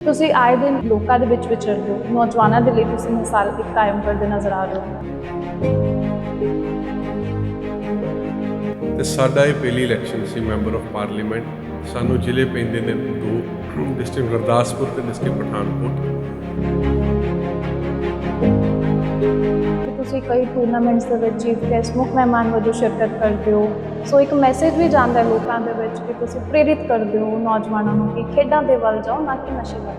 ਤੁਸੀਂ ਆਏ ਦਿਨ ਲੋਕਾਂ ਦੇ ਵਿੱਚ ਵਿਚਰਦੇ ਹੋ। ਨੌਜਵਾਨਾਂ ਦੇ ਲਈ ਤੁਸੀਂ ਮਿਸਾਲ ਇੱਕ ਕਾਇਮ ਕਰਦੇ ਨਜ਼ਰ ਆ ਰਹੇ ਹੋ। ਤੇ ਸਾਡਾ ਇਹ ਪਹਿਲੀ ਇਲੈਕਸ਼ਨ ਸੀ ਮੈਂਬਰ ਆਫ ਪਾਰਲੀਮੈਂਟ ਸਾਨੂੰ ਜ਼ਿਲ੍ਹੇ ਪੈਂਦੇ ਨੇ ਦੋ ਡਿਸਟ੍ਰਿਕਟ ਗੁਰਦਾਸਪੁਰ ਤੇ ਡਿਸਟ੍ਰਿਕਟ ਪਠਾਨਕੋਟ ਤੁਸੀਂ ਕਈ ਟੂਰਨਾਮੈਂਟਸ ਦੇ ਵਿੱਚ ਚੀਫ ਗੈਸਟ ਮੁੱਖ ਮਹਿਮਾਨ ਵਜੋਂ ਸ਼ਿਰਕਤ ਕਰਦੇ ਹੋ। ਸੋ ਇੱਕ ਮੈਸੇਜ ਵੀ ਜਾਂਦਾ ਹੈ ਲੋਕਾਂ ਦੇ ਵਿੱਚ ਕਿ ਤੁਸੀਂ ਪ੍ਰੇਰਿਤ ਕਰਦੇ ਹੋ ਨੌਜਵਾਨਾਂ ਨੂੰ ਕਿ ਖੇਡਾਂ ਦੇ ਵੱਲ ਜਾਓ, ਨਾ ਕਿ ਨਸ਼ੇ ਵੱਲ।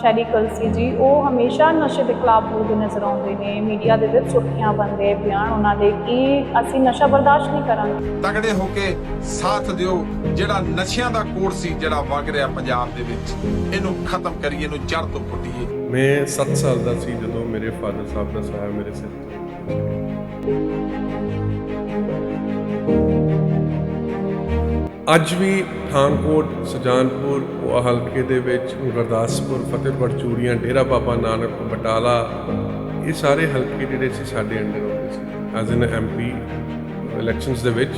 ਸ਼ੈਰੀ ਕਲਸੀ ਜੀ ਉਹ ਹਮੇਸ਼ਾ ਨਸ਼ੇ ਦੇ ਖਿਲਾਫ ਬੋਲਦੇ ਨਜ਼ਰ ਆਉਂਦੇ ਨੇ ਮੀਡੀਆ ਦੇ ਵਿੱਚ ਸੁਰਖੀਆਂ ਬੰਦੇ ਬਿਆਨ ਉਹਨਾਂ ਦੇ ਕਿ ਅਸੀਂ ਨਸ਼ਾ ਬਰਦਾਸ਼ਤ ਨਹੀਂ ਕਰਾਂਗੇ। ਤਗੜੇ ਹੋ ਕੇ ਸਾਥ ਦਿਓ ਜਿਹੜਾ ਨਸ਼ਿਆਂ ਦਾ ਕੋੜ ਸੀ ਜਿਹੜਾ ਵਗ ਰਿਹਾ ਪੰਜਾਬ ਦੇ ਵਿੱਚ। ਇਹਨੂੰ ਖਤਮ ਕਰੀਏ ਇਹਨੂੰ ਜੜ ਤੋਂ ਪੁੱਟੀਏ ਮੈਂ 7 ਸਾਲ ਦਾ ਸੀ ਜਦੋਂ ਮੇਰੇ ਫਾਦਰ ਸਾਹਿਬ ਦਾ ਸਾਇਆ ਮੇਰੇ ਸਿਰ ਤੇ। ਅੱਜ ਵੀ ਪਠਾਨਕੋਟ ਸੁਜਾਨਪੁਰ ਉਹ ਹਲਕੇ ਦੇ ਵਿੱਚ ਗੁਰਦਾਸਪੁਰ, ਫਤਿਹਗੜ੍ਹ, ਚੂੜੀਆਂ, ਡੇਰਾ ਬਾਬਾ ਨਾਨਕ, ਬਟਾਲਾ, ਇਹ ਸਾਰੇ ਹਲਕੇ ਜਿਹੜੇ ਸੀ ਸਾਡੇ ਅੰਡਰ ਆਉਂਦੇ ਸੀ ਐਜ਼ ਇਨ ਐਮਪੀ ਇਲੈਕਸ਼ਨਸ ਦੇ ਵਿੱਚ।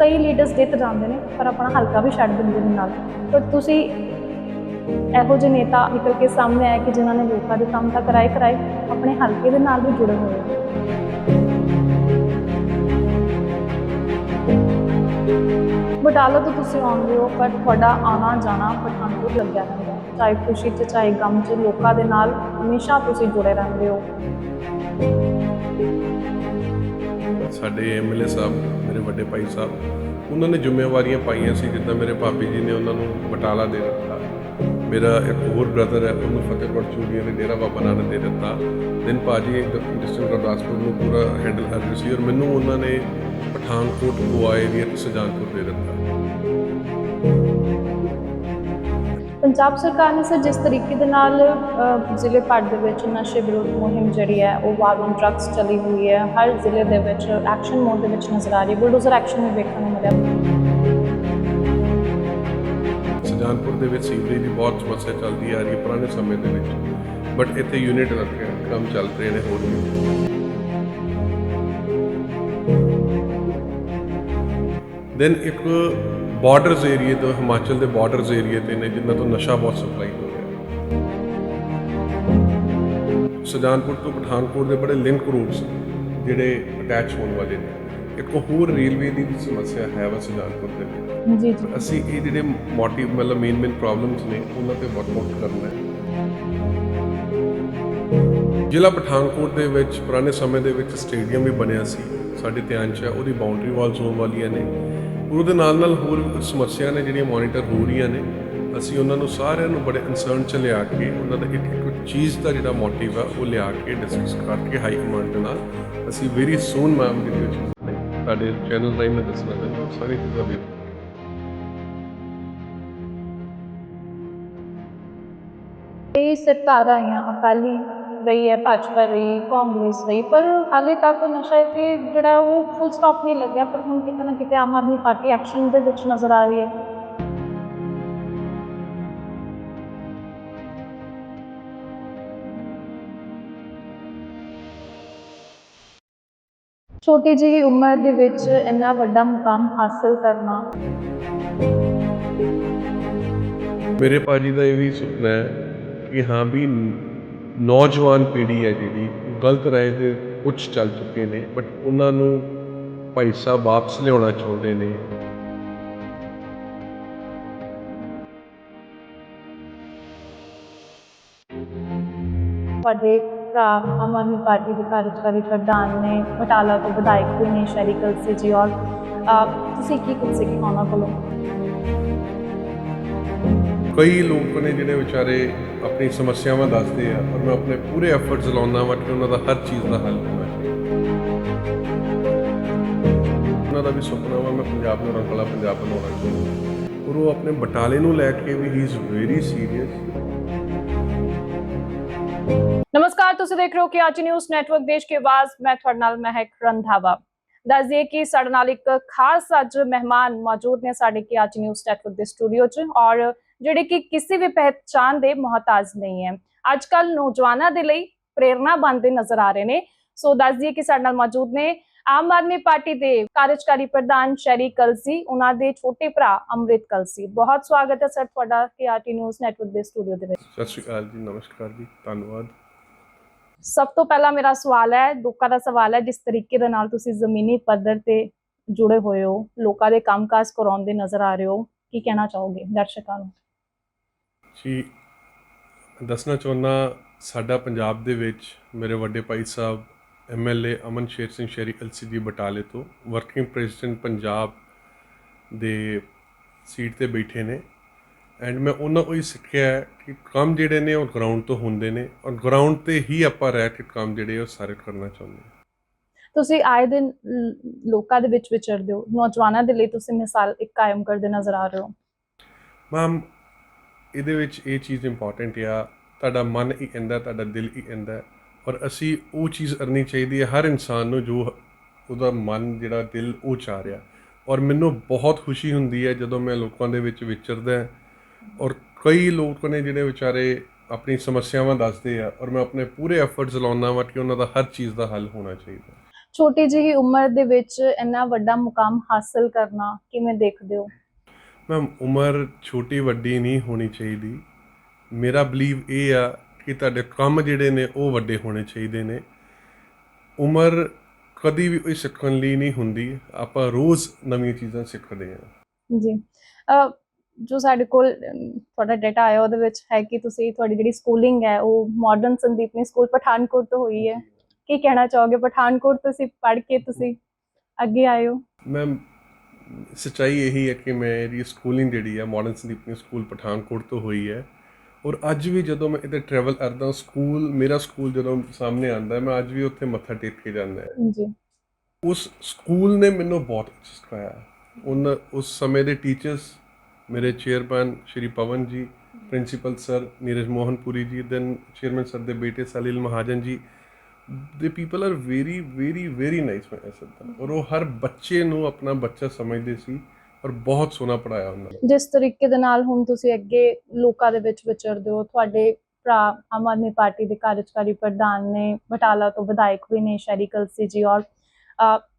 ਕਈ ਲੀਡਰਸ ਜਿੱਤ ਜਾਂਦੇ ਨੇ, ਪਰ ਆਪਣਾ ਹਲਕਾ ਵੀ ਛੱਡ ਦਿੰਦੇ ਨੇ ਨਾਲ। ਪਰ ਤੁਸੀਂ ਇਹੋ ਜਿਹੇ ਨੇਤਾ ਨਿਕਲ ਕੇ ਸਾਹਮਣੇ ਆਏ ਕਿ ਜਿਨ੍ਹਾਂ ਨੇ ਲੋਕਾਂ ਦੇ ਕੰਮ ਤਾਂ ਕਰਾਏ ਕਰਾਏ ਆਪਣੇ ਹਲਕੇ ਦੇ ਨਾਲ ਵੀ ਜੁੜੇ ਹੋਏ ਨੇ ਬਟਾਲਾ ਤੋਂ ਤੁਸੀਂ ਆਉਂਦੇ ਹੋ ਪਰ ਤੁਹਾਡਾ ਆਣਾ ਜਾਣਾ ਪਠਾਨਕੋਟ ਲੱਗਿਆ ਰਹਿੰਦਾ ਚਾਹੇ ਖੁਸ਼ੀ 'ਚ, ਚਾਹੇ ਗਮ 'ਚ, ਲੋਕਾਂ ਦੇ ਨਾਲ ਹਮੇਸ਼ਾ ਤੁਸੀਂ ਜੁੜੇ ਰਹਿੰਦੇ ਹੋ। ਸਾਡੇ ਐਮਐਲਏ ਸਾਹਿਬ, ਮੇਰੇ ਵੱਡੇ ਭਾਈ ਸਾਹਿਬ, ਉਹਨਾਂ ਨੇ ਜ਼ਿੰਮੇਵਾਰੀਆਂ ਪਾਈਆਂ ਸੀ, ਜਿੱਦਾਂ ਮੇਰੇ ਭਾਬੀ ਜੀ ਨੇ ਉਹਨਾਂ ਨੂੰ ਬਟਾਲਾ ਦੇ ਦਿੱਤਾ। ਮੇਰਾ ਇੱਕ ਹੋਰ ਬ੍ਰਦਰ ਹੈ, ਉਹਨੂੰ ਫਤਿਹਗੜ੍ਹ ਚੂੜੀਆਂ ਦੇ ਡੇਰਾ ਬਾਬਾ ਨਾਨਕ ਦੇ ਦਿੱਤਾ। ਦਿਨ ਭਾਜੀ ਡਿਸਟ੍ਰਿਕਟ ਗੁਰਦਾਸਪੁਰ ਨੂੰ ਪੂਰਾ ਹੈਂਡਲ ਕਰ ਰਹੇ ਸੀ, ਔਰ ਮੈਨੂੰ ਉਹਨਾਂ ਨੇ ਪਠਾਨਕੋਟ ਏਰੀਆ ਤੇ ਸੁਜਾਨਪੁਰ ਦੇ ਦਿੱਤਾ ਪੰਜਾਬ ਸਰਕਾਰ ਨੇ ਸਰ ਜਿਸ ਤਰੀਕੇ ਦੇ ਨਾਲ ਜ਼ਿਲ੍ਹੇ ਭਰ ਦੇ ਵਿੱਚ ਨਸ਼ੇ ਵਿਰੋਧ ਮੁਹਿੰਮ ਜਿਹੜੀ ਹੈ ਉਹ ਵਾਰ ਔਨ ਡਰੱਗਸ ਚੱਲੀ ਹੋਈ ਹੈ। ਹਰ ਜ਼ਿਲ੍ਹੇ ਦੇ ਵਿੱਚ ਐਕਸ਼ਨ ਮੋਡ ਦੇ ਵਿੱਚ ਨਜ਼ਰ ਆ ਰਹੀ ਹੈ। ਬੁਲਡੋਜ਼ਰ ਐਕਸ਼ਨ ਵੀ ਵੇਖਣ ਨੂੰ ਮਿਲਿਆ। ਸੁਜਾਨਪੁਰ ਦੇ ਵਿੱਚ ਸੀਵਰੇਜ ਦੀ ਬਹੁਤ ਸਮੱਸਿਆ ਚੱਲਦੀ ਆ ਰਹੀ ਹੈ ਪੁਰਾਣੇ ਸਮੇਂ ਦੇ ਵਿੱਚ। ਬਟ ਇੱਥੇ ਯੂਨਿਟ ਰੱਖੇ ਕੰਮ ਚੱਲ ਰਹੇ ਨੇ ਹੋਰ ਵੀ। ਦੈਨ ਇੱਕ ਬਾਰਡਰਸ ਏਰੀਏ ਤੋਂ ਹਿਮਾਚਲ ਦੇ ਬਾਰਡਰਸ ਏਰੀਏ ਤੇ ਨੇ ਜਿਨ੍ਹਾਂ ਤੋਂ ਨਸ਼ਾ ਬਹੁਤ ਸਪਲਾਈ ਹੋ ਰਿਹਾ ਸੁਜਾਨਪੁਰ ਤੋਂ ਪਠਾਨਕੋਟ ਦੇ ਬੜੇ ਲਿੰਕ ਰੂਟਸ ਜਿਹੜੇ ਅਟੈਚ ਹੋਣ ਵਾਲੇ ਨੇ। ਇੱਕ ਹੋਰ ਰੇਲਵੇ ਦੀ ਵੀ ਸਮੱਸਿਆ ਹੈ ਵਾ ਸੁਜਾਨਪੁਰ ਦੇ ਵਿੱਚ। ਜੀ ਜੀ। ਅਸੀਂ ਇਹ ਜਿਹੜੇ ਮੋਟਿਵ ਮਤਲਬ ਮੇਨ ਮੇਨ ਪ੍ਰੋਬਲਮਸ ਨੇ ਉਹਨਾਂ ਤੇ ਵਰਕ ਆਊਟ ਕਰਨਾ ਹੈ। ਜ਼ਿਲ੍ਹਾ ਪਠਾਨਕੋਟ ਦੇ ਵਿੱਚ ਪੁਰਾਣੇ ਸਮੇਂ ਦੇ ਵਿੱਚ ਸਟੇਡੀਅਮ ਵੀ ਬਣਿਆ ਸੀ। ਸਾਡੇ ਧਿਆਨ 'ਚ ਹੈ ਉਹਦੀ ਬਾਉਂਡਰੀ ਵਾਲਸ ਹੋਣ ਵਾਲੀਆਂ ਨੇ। ਉਹਦੇ ਨਾਲ ਨਾਲ ਹੋਰ ਸਮੱਸਿਆ ਨੇ ਜਿਹੜੀਆਂ ਮੋਨੀਟਰ ਹੋ ਰਹੀਆਂ ਨੇ, ਅਸੀਂ ਉਹਨਾਂ ਨੂੰ ਸਾਰਿਆਂ ਨੂੰ ਬੜੇ ਕੰਸਰਨ 'ਚ ਲਿਆ ਕੇ ਉਹਨਾਂ ਦਾ ਇੱਕ ਇੱਕ ਚੀਜ਼ ਦਾ ਜਿਹੜਾ ਮੋਟਿਵ ਹੈ ਉਹ ਲਿਆ ਕੇ ਡਿਸਕਸ ਕਰਕੇ ਹਾਈ ਕਮਾਂਡ ਦੇ ਨਾਲ ਅਸੀਂ ਵੈਰੀ ਸੂਨ ਮੈਮ ਜਿਹੜੀ ਚੀਜ਼ ਨੇ ਸਾਡੇ ਚੈਨਲ ਰਾਹੀਂ ਮੈਂ ਦੱਸਣਾ ਚਾਹੁੰਦਾ ਉਹ ਸਾਰੀ ਚੀਜ਼ਾਂ ਵੀ। ਇਹ ਸਰਕਾਰਾਂ ਆਈਆਂ ਅਕਾਲੀ। ਰਹੀ ਹੈ ਭਾਜਪਾ ਰਹੀ ਕਾਂਗਰਸ ਰਹੀ ਪਰ ਹਾਲੇ ਤੱਕ ਨਸ਼ਾ ਤੇ ਜਿਹੜਾ ਉਹ ਫੁੱਲ ਸਟਾਪ ਨਹੀਂ ਲੱਗਿਆ, ਪਰ ਹੁਣ ਕਿਤੇ ਨਾ ਕਿਤੇ ਆਮ ਆਦਮੀ ਪਾਰਟੀ ਐਕਸ਼ਨ ਦੇ ਵਿੱਚ ਨਜ਼ਰ ਆ ਰਹੀ ਹੈ। ਛੋਟੀ ਜਿਹੀ ਉਮਰ ਦੇ ਵਿੱਚ ਇੰਨਾ ਵੱਡਾ ਮੁਕਾਮ ਹਾਸਲ ਕਰਨਾ। ਮੇਰੇ ਭਾਜੀ ਦਾ ਇਹ ਵੀ ਸੁਪਨਾ ਹੈ ਕਿ ਹਾਂ ਵੀ ਨੌਜਵਾਨ ਪੀੜ੍ਹੀ ਹੈ ਜਿਹੜੀ, ਗਲਤ ਰਾਏ ਦੇ ਕੁਝ ਚੱਲ ਚੁੱਕੇ ਨੇ ਬਟ ਉਹਨਾਂ ਨੂੰ ਭਾਈ ਸਾਹਿਬ ਵਾਪਸ ਲਿਆਉਣਾ ਚਾਹੁੰਦੇ ਨੇ। ਤੁਹਾਡੇ ਭਰਾ ਆਮ ਆਦਮੀ ਪਾਰਟੀ ਦੇ ਕਾਰਜਕਾਰੀ ਪ੍ਰਧਾਨ ਨੇ ਬਟਾਲਾ ਤੋਂ ਵਿਧਾਇਕ ਵੀ ਨੇ, ਸ਼ਹਿਰੀ ਕਲਸੀ ਜੀ ਔਰ ਤੁਸੀਂ ਕੀ ਕੁਝ ਸਿੱਖਿਆ ਕੋਲੋਂ? ਕਈ ਲੋਕ ਨੇ ਜਿਹੜੇ ਵਿਚਾਰੇ ਆਪਣੀ ਸਮੱਸਿਆਵਾਂ ਦੱਸਦੇ ਆ, ਪਰ ਮੈਂ ਆਪਣੇ ਪੂਰੇ ਐਫਰਟਸ ਲਾਉਂਦਾ ਵਾਂ ਕਿ ਉਹਨਾਂ ਦਾ ਹਰ ਚੀਜ਼ ਦਾ ਹੱਲ ਹੋਣਾ ਉਹਨਾਂ ਦਾ ਵੀ ਸੁਪਨਾ ਵਾ, ਮੈਂ ਪੰਜਾਬ ਨੂੰ ਰੰਗਲਾ ਪੰਜਾਬ ਬਣਾਉਣਾ ਚਾਹੁੰਦਾ। ਔਰ ਉਹ ਆਪਣੇ ਬਟਾਲੇ ਨੂੰ ਲੈ ਕੇ ਵੀ ਹੀ ਇਜ਼ ਵੈਰੀ ਸੀਰੀਅਸ ਨਮਸਕਾਰ, ਤੁਸੀਂ ਦੇਖ ਰਹੇ ਹੋ ਕਿ ਅੱਜ ਨਿਊਜ਼ ਨੈਟਵਰਕ ਦੇਸ਼ ਕੀ ਆਵਾਜ਼। ਮੈਂ ਤੁਹਾਡੇ ਨਾਲ ਮਹਿਕ ਰੰਧਾਵਾ। ਦੱਸ ਦਈਏ ਕਿ ਸਾਡੇ ਨਾਲ ਇੱਕ ਖਾਸ ਅੱਜ ਮਹਿਮਾਨ ਮੌਜੂਦ ਨੇ ਸਾਡੇ ਕਿ ਅੱਜ ਨਿਊਜ਼ ਨੈਟਵਰਕ ਦੇ ਸਟੂਡੀਓ 'ਚ ਔਰ ਜਿਹੜੇ ਕਿ ਕਿਸੇ ਵੀ ਪਹਿਚਾਨ ਦੇ ਮੁਹਤਾਜ ਨਹੀਂ ਹੈ। ਅੱਜ ਕੱਲ ਨੌਜਵਾਨਾਂ ਦੇ ਲਈ ਪ੍ਰੇਰਣਾ ਬਣਦੇ ਨਜ਼ਰ ਆ ਰਹੇ ਨੇ। ਸੋ ਦੱਸ ਦਈਏ ਕਿ ਸਾਡੇ ਨਾਲ ਮੌਜੂਦ ਨੇ ਆਮ ਆਦਮੀ ਪਾਰਟੀ ਦੇ ਕਾਰਜਕਾਰੀ ਪ੍ਰਧਾਨ ਸ਼ੈਰੀ ਕਲਸੀ ਉਹਨਾਂ ਦੇ ਛੋਟੇ ਭਰਾ ਅੰਮ੍ਰਿਤ ਕਲਸੀ। ਬਹੁਤ ਸਵਾਗਤ ਹੈ ਸਰ ਤੁਹਾਡਾ ਕੇਆਰਟੀ ਨਿਊਜ਼ ਨੈਟਵਰਕ ਦੇ ਸਟੂਡੀਓ ਦੇ ਵਿੱਚ। ਸਤਿ ਸ਼੍ਰੀ ਅਕਾਲ ਜੀ ਨਮਸਕਾਰ ਜੀ ਧੰਨਵਾਦ। ਸਭ ਤੋਂ ਪਹਿਲਾ ਮੇਰਾ ਸਵਾਲ ਹੈ ਲੋਕਾਂ ਦਾ ਸਵਾਲ ਹੈ ਜਿਸ ਤਰੀਕੇ ਦੇ ਨਾਲ ਤੁਸੀਂ ਜ਼ਮੀਨੀ ਪੱਧਰ ਤੇ ਜੁੜੇ ਹੋਏ ਹੋ ਲੋਕਾਂ ਦੇ ਕੰਮਕਾਜ ਕਰਾਉਂਦੇ ਨਜ਼ਰ ਆ ਰਹੇ ਹੋ ਕੀ ਕਹਿਣਾ ਚਾਹੋਗੇ ਦਰਸ਼ਕਾਂ ਨੂੰ? ਜੀ ਦੱਸਣਾ ਚਾਹੁੰਦਾ ਸਾਡਾ ਪੰਜਾਬ ਦੇ ਵਿੱਚ ਮੇਰੇ ਵੱਡੇ ਭਾਈ ਸਾਹਿਬ ਐਮਐਲਏ ਅਮਨ ਸ਼ੇਰ ਸਿੰਘ ਸ਼ੇਰੀ ਐਲਸੀ ਜੀ ਬਟਾਲੇ ਤੋਂ ਵਰਕਿੰਗ ਪ੍ਰੈਜ਼ੀਡੈਂਟ ਪੰਜਾਬ ਦੇ ਸੀਟ ਤੇ ਬੈਠੇ ਨੇ। ਐਂਡ ਮੈਂ ਉਹਨਾਂ ਤੋਂ ਹੀ ਸਿੱਖਿਆ ਕਿ ਕੰਮ ਜਿਹੜੇ ਨੇ ਉਹ ਗਰਾਊਂਡ ਤੋਂ ਹੁੰਦੇ ਨੇ ਔਰ ਗਰਾਊਂਡ ਤੇ ਹੀ ਆਪਾਂ ਰਹਿ ਕੇ ਕੰਮ ਜਿਹੜੇ ਉਹ ਸਾਰੇ ਕਰਨਾ ਚਾਹੁੰਦੇ ਹਾਂ। ਤੁਸੀਂ ਆਏ ਦਿਨ ਲੋਕਾਂ ਦੇ ਵਿੱਚ ਵਿਚਰਦੇ ਹੋ ਨੌਜਵਾਨਾਂ ਦੇ ਲਈ ਤੁਸੀਂ ਮਿਸਾਲ ਇੱਕ ਕਾਇਮ ਕਰਦੇ ਨਜ਼ਰ ਆ ਰਹੇ ਹੋ। ਮੈਮ ਇਹਦੇ ਵਿੱਚ ਇਹ ਚੀਜ਼ ਇੰਪੋਰਟੈਂਟ ਆ, ਤੁਹਾਡਾ ਮਨ ਹੀ ਕਹਿੰਦਾ ਤੁਹਾਡਾ ਦਿਲ ਹੀ ਕਹਿੰਦਾ ਔਰ ਅਸੀਂ ਉਹ ਚੀਜ਼ ਕਰਨੀ ਚਾਹੀਦੀ ਹੈ ਹਰ ਇਨਸਾਨ ਨੂੰ ਜੋ ਉਹਦਾ ਮਨ, ਜਿਹੜਾ ਦਿਲ, ਉਹ ਚਾਹ ਰਿਹਾ। ਔਰ ਮੈਨੂੰ ਬਹੁਤ ਖੁਸ਼ੀ ਹੁੰਦੀ ਹੈ ਜਦੋਂ ਮੈਂ ਲੋਕਾਂ ਦੇ ਵਿੱਚ ਵਿਚਰਦਾ ਔਰ ਕਈ ਲੋਕ ਨੇ ਜਿਹੜੇ ਵਿਚਾਰੇ ਆਪਣੀ ਸਮੱਸਿਆਵਾਂ ਦੱਸਦੇ ਆ, ਔਰ ਮੈਂ ਆਪਣੇ ਪੂਰੇ ਐਫਰਟਸ ਲਾਉਂਦਾ ਵਾ ਕਿ ਉਹਨਾਂ ਦਾ ਹਰ ਚੀਜ਼ ਦਾ ਹੱਲ ਹੋਣਾ ਚਾਹੀਦਾ। ਛੋਟੀ ਜਿਹੀ ਉਮਰ ਦੇ ਵਿੱਚ ਇੰਨਾ ਵੱਡਾ ਮੁਕਾਮ ਹਾਸਲ ਕਰਨਾ ਕਿਵੇਂ ਦੇਖਦੇ ਹੋ? ਮੈਮ ਉਮਰ ਛੋਟੀ ਵੱਡੀ ਨਹੀਂ ਹੋਣੀ ਚਾਹੀਦੀ। ਮੇਰਾ ਬਲੀਵ ਇਹ ਆ ਕਿ ਤੁਹਾਡੇ ਕੰਮ ਜਿਹੜੇ ਨੇ ਉਹ ਵੱਡੇ ਹੋਣੇ ਚਾਹੀਦੇ ਨੇ। ਉਮਰ ਕਦੀ ਵੀ ਕੋਈ ਸਿੱਖਣ ਲਈ ਨਹੀਂ ਹੁੰਦੀ। ਆਪਾਂ ਰੋਜ਼ ਨਵੀਆਂ ਚੀਜ਼ਾਂ ਸਿੱਖਦੇ ਹਾਂ। ਜੀ। ਜੋ ਸਾਡੇ ਕੋਲ ਤੁਹਾਡਾ ਡਾਟਾ ਆਇਆ ਉਹਦੇ ਵਿੱਚ ਹੈ ਕਿ ਤੁਸੀਂ ਤੁਹਾਡੀ ਜਿਹੜੀ ਸਕੂਲਿੰਗ ਹੈ ਉਹ ਮਾਡਰਨ ਸੰਦੀਪਨੀ ਸਕੂਲ ਪਠਾਨਕੋਟ ਤੋਂ ਹੋਈ ਹੈ। ਕੀ ਕਹਿਣਾ ਚਾਹੋਗੇ? ਪਠਾਨਕੋਟ ਤੋਂ ਤੁਸੀਂ ਪੜ੍ਹ ਕੇ ਤੁਸੀਂ ਅੱਗੇ ਆਏ ਹੋ? ਮੈਂ ਸੱਚਾਈ ਇਹੀ ਹੈ ਕਿ ਮੇਰੀ ਸਕੂਲਿੰਗ ਜਿਹੜੀ ਹੈ ਮਾਡਰਨ ਸੰਦੀਪਨੀ ਸਕੂਲ ਪਠਾਨਕੋਟ ਤੋਂ ਹੋਈ ਹੈ। ਔਰ ਅੱਜ ਵੀ ਜਦੋਂ ਮੈਂ ਇੱਥੇ ਟਰੈਵਲ ਕਰਦਾ ਸਕੂਲ ਮੇਰਾ ਸਕੂਲ ਜਦੋਂ ਸਾਹਮਣੇ ਆਉਂਦਾ ਹੈ, ਮੈਂ ਅੱਜ ਵੀ ਉੱਥੇ ਮੱਥਾ ਟੇਕ ਕੇ ਜਾਂਦਾ ਹੈ। ਜੀ। ਉਸ ਸਕੂਲ ਨੇ ਮੈਨੂੰ ਬਹੁਤ ਕੁਝ ਸਿਖਾਇਆ। ਉਨ ਉਸ ਸਮੇਂ ਦੇ ਟੀਚਰਸ ਮੇਰੇ ਚੇਅਰਮੈਨ ਸ਼੍ਰੀ ਪਵਨ ਜੀ ਪ੍ਰਿੰਸੀਪਲ ਸਰ ਨੀਰਜ ਮੋਹਨਪੁਰੀ ਜੀ ਦੈਨ ਚੇਅਰਮੈਨ ਸਰ ਦੇ ਬੇਟੇ ਸਲੀਲ ਮਹਾਜਨ ਜੀ ਦੇ people are very very very nice ਮੈਂ ਐਸਾ ਔਰ ਉਹ ਹਰ ਬੱਚੇ ਨੂੰ ਆਪਣਾ ਬੱਚਾ ਸਮਝਦੇ ਸੀ ਔਰ ਬਹੁਤ ਸੋਹਣਾ ਪੜਾਇਆ ਉਹਨਾਂ ਨੇ ਜਿਸ ਤਰੀਕੇ ਦੇ ਨਾਲ ਹੁਣ ਤੁਸੀਂ ਅੱਗੇ ਲੋਕਾਂ ਦੇ ਵਿੱਚ ਵਿਚਰਦੇ ਹੋ ਤੁਹਾਡੇ ਭਰਾ ਆਮ ਆਦਮੀ ਪਾਰਟੀ ਦੇ ਕਾਰਜਕਾਰੀ ਪ੍ਰਧਾਨ ਨੇ ਬਟਾਲਾ ਤੋਂ ਵਿਧਾਇਕ ਵੀ ਨੇ ਸ਼ੈਰੀ ਕਲਸੀ ਜੀ ਔਰ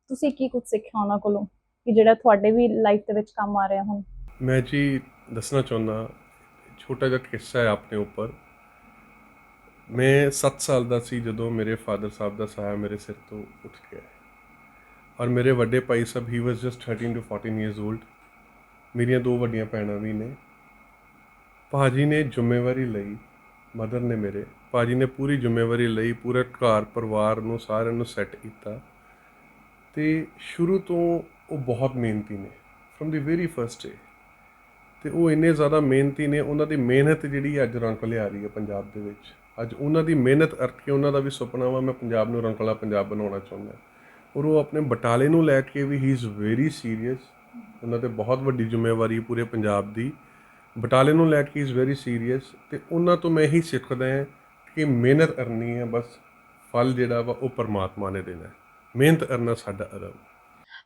ਤੁਸੀਂ ਕੀ ਕੁਝ ਸਿੱਖਿਆ ਉਹਨਾਂ ਕੋਲੋਂ ਕਿ ਜਿਹੜਾ ਤੁਹਾਡੇ ਵੀ ਲਾਈਫ ਦੇ ਵਿੱਚ ਕੰਮ ਆ ਰਿਹਾ ਹੁਣ ਮੈਂ ਜੀ ਦੱਸਣਾ ਚਾਹੁੰਦਾ ਛੋਟਾ ਜਿਹਾ ਕਿੱਸਾ ਹੈ ਆਪਣੇ ਉੱਪਰ ਮੈਂ 7 ਸਾਲ ਦਾ ਸੀ ਜਦੋਂ ਮੇਰੇ ਫਾਦਰ ਸਾਹਿਬ ਦਾ ਸਾਇਆ ਮੇਰੇ ਸਿਰ ਤੋਂ ਉੱਠ ਗਿਆ ਔਰ ਮੇਰੇ ਵੱਡੇ ਭਾਈ ਸਾਹਿਬ ਹੀ was just 13 to 14 years old ਮੇਰੀਆਂ ਦੋ ਵੱਡੀਆਂ ਭੈਣਾਂ ਵੀ ਨੇ। ਭਾਜੀ ਨੇ ਜ਼ਿੰਮੇਵਾਰੀ ਲਈ ਮਦਰ ਨੇ ਮੇਰੇ, ਭਾਜੀ ਨੇ ਪੂਰੀ ਜ਼ਿੰਮੇਵਾਰੀ ਲਈ, ਪੂਰੇ ਘਰ, ਪਰਿਵਾਰ ਨੂੰ, ਸਾਰਿਆਂ ਨੂੰ ਸੈੱਟ ਕੀਤਾ। ਤੇ ਸ਼ੁਰੂ ਤੋਂ ਉਹ ਬਹੁਤ ਮਿਹਨਤੀ ਨੇ ਫਰਮ ਦੀ ਵੈਰੀ ਫਰਸਟ ਡੇ ਤੇ ਉਹ ਇੰਨੇ ਜ਼ਿਆਦਾ ਮਿਹਨਤੀ ਨੇ, ਉਹਨਾਂ ਦੀ ਮਿਹਨਤ ਜਿਹੜੀ ਅੱਜ ਰੰਗ ਲਿਆ ਰਹੀ ਹੈ ਪੰਜਾਬ ਦੇ ਵਿੱਚ। ਅੱਜ ਉਹਨਾਂ ਦੀ ਮਿਹਨਤ ਕਰਕੇ ਉਹਨਾਂ ਦਾ ਵੀ ਸੁਪਨਾ ਵਾ, ਮੈਂ ਪੰਜਾਬ ਨੂੰ ਰੰਗਲਾ ਪੰਜਾਬ ਬਣਾਉਣਾ ਚਾਹੁੰਦਾ ਔਰ ਉਹ ਆਪਣੇ ਬਟਾਲੇ ਨੂੰ ਲੈ ਕੇ ਵੀ ਹੀ ਇਜ਼ ਵੈਰੀ ਸੀਰੀਅਸ ਉਹਨਾਂ ਤੇ ਬਹੁਤ ਵੱਡੀ ਜ਼ਿੰਮੇਵਾਰੀ ਪੂਰੇ ਪੰਜਾਬ ਦੀ। ਬਟਾਲੇ ਨੂੰ ਲੈ ਕੇ ਇਜ਼ ਵੈਰੀ ਸੀਰੀਅਸ ਤੇ ਉਹਨਾਂ ਤੋਂ ਮੈਂ ਇਹੀ ਸਿੱਖਦਾ ਹਾਂ ਕਿ ਮਿਹਨਤ ਕਰਨੀ ਹੈ, ਬਸ ਫਲ ਜਿਹੜਾ ਵਾ, ਉਹ ਪਰਮਾਤਮਾ ਨੇ ਦੇਣਾ ਹੈ। ਮਿਹਨਤ ਕਰਨਾ ਸਾਡਾ ਅਰਬ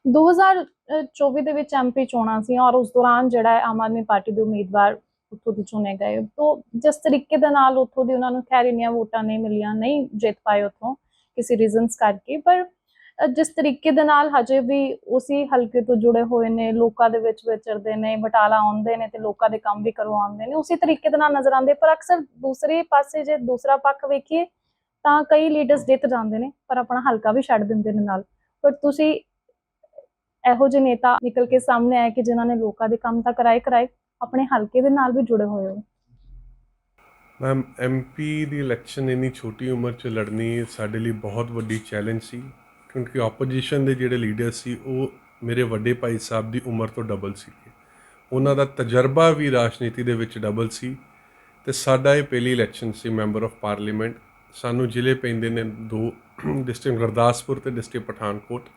2024 ਦੇ ਵਿੱਚ ਐਮਪੀ ਚੋਣਾਂ ਸੀ ਔਰ ਉਸ ਦੌਰਾਨ ਜਿਹੜਾ ਆਮ ਆਦਮੀ ਪਾਰਟੀ ਦੇ ਉਮੀਦਵਾਰ ਉੱਥੋਂ ਦੀ ਚੁਣੇ ਗਏ। ਤੋਂ ਜਿਸ ਤਰੀਕੇ ਦੇ ਨਾਲ ਉੱਥੋਂ ਦੀ ਉਹਨਾਂ ਨੂੰ ਖੈਰ ਇੰਨੀਆਂ ਵੋਟਾਂ ਨਹੀਂ ਮਿਲੀਆਂ, ਨਹੀਂ ਜਿੱਤ ਪਾਏ ਉੱਥੋਂ ਕਿਸੇ ਰੀਜ਼ਨਸ ਕਰਕੇ। ਪਰ ਜਿਸ ਤਰੀਕੇ ਦੇ ਨਾਲ ਹਜੇ ਵੀ ਉਸੇ ਹਲਕੇ ਤੋਂ ਜੁੜੇ ਹੋਏ ਨੇ, ਲੋਕਾਂ ਦੇ ਵਿੱਚ ਵਿਚਰਦੇ ਨੇ, ਬਟਾਲਾ ਆਉਂਦੇ ਨੇ ਤੇ ਲੋਕਾਂ ਦੇ ਕੰਮ ਵੀ ਕਰਵਾਉਂਦੇ ਨੇ, ਉਸੇ ਤਰੀਕੇ ਦੇ ਨਾਲ ਨਜ਼ਰ ਆਉਂਦੇ। ਪਰ ਅਕਸਰ ਦੂਸਰੇ ਪਾਸੇ ਜੇ ਦੂਸਰਾ ਪੱਖ ਵੇਖੀਏ ਤਾਂ ਕਈ ਲੀਡਰਸ ਜਿੱਤ ਜਾਂਦੇ ਨੇ, ਪਰ ਆਪਣਾ ਹਲਕਾ ਵੀ ਛੱਡ ਦਿੰਦੇ ਨੇ ਨਾਲ। ਪਰ ਤੁਸੀਂ ਇਹੋ ਜਿਹੇ ਨੇਤਾ ਨਿਕਲ ਕੇ ਸਾਹਮਣੇ ਆਏ ਕਿ ਜਿਨ੍ਹਾਂ ਨੇ ਲੋਕਾਂ ਦੇ ਕੰਮ ਤਾਂ ਕਰਾਏ ਕਰਾਏ ਆਪਣੇ ਹਲਕੇ ਦੇ ਨਾਲ ਵੀ ਜੁੜੇ ਹੋਏ ਹੋ? ਮੈਮ ਐਮਪੀ ਦੀ ਇਲੈਕਸ਼ਨ ਇੰਨੀ ਛੋਟੀ ਉਮਰ 'ਚ ਲੜਨੀ ਸਾਡੇ ਲਈ ਬਹੁਤ ਵੱਡੀ ਚੈਲੰਜ ਸੀ, ਕਿਉਂਕਿ ਆਪੋਜੀਸ਼ਨ ਦੇ ਜਿਹੜੇ ਲੀਡਰ ਸੀ, ਉਹ ਮੇਰੇ ਵੱਡੇ ਭਾਈ ਸਾਹਿਬ ਦੀ ਉਮਰ ਤੋਂ ਡਬਲ ਸੀ ਉਹਨਾਂ ਦਾ ਤਜਰਬਾ ਵੀ ਰਾਜਨੀਤੀ ਦੇ ਵਿੱਚ ਡਬਲ ਸੀ ਤੇ ਸਾਡਾ ਇਹ ਪਹਿਲੀ ਇਲੈਕਸ਼ਨ ਸੀ ਮੈਂਬਰ ਆਫ ਪਾਰਲੀਮੈਂਟ ਸਾਨੂੰ ਜ਼ਿਲ੍ਹੇ ਪੈਂਦੇ ਨੇ ਦੋ ਡਿਸਟ੍ਰਿਕਟ ਗੁਰਦਾਸਪੁਰ ਤੇ ਡਿਸਟ੍ਰਿਕਟ ਪਠਾਨਕੋਟ।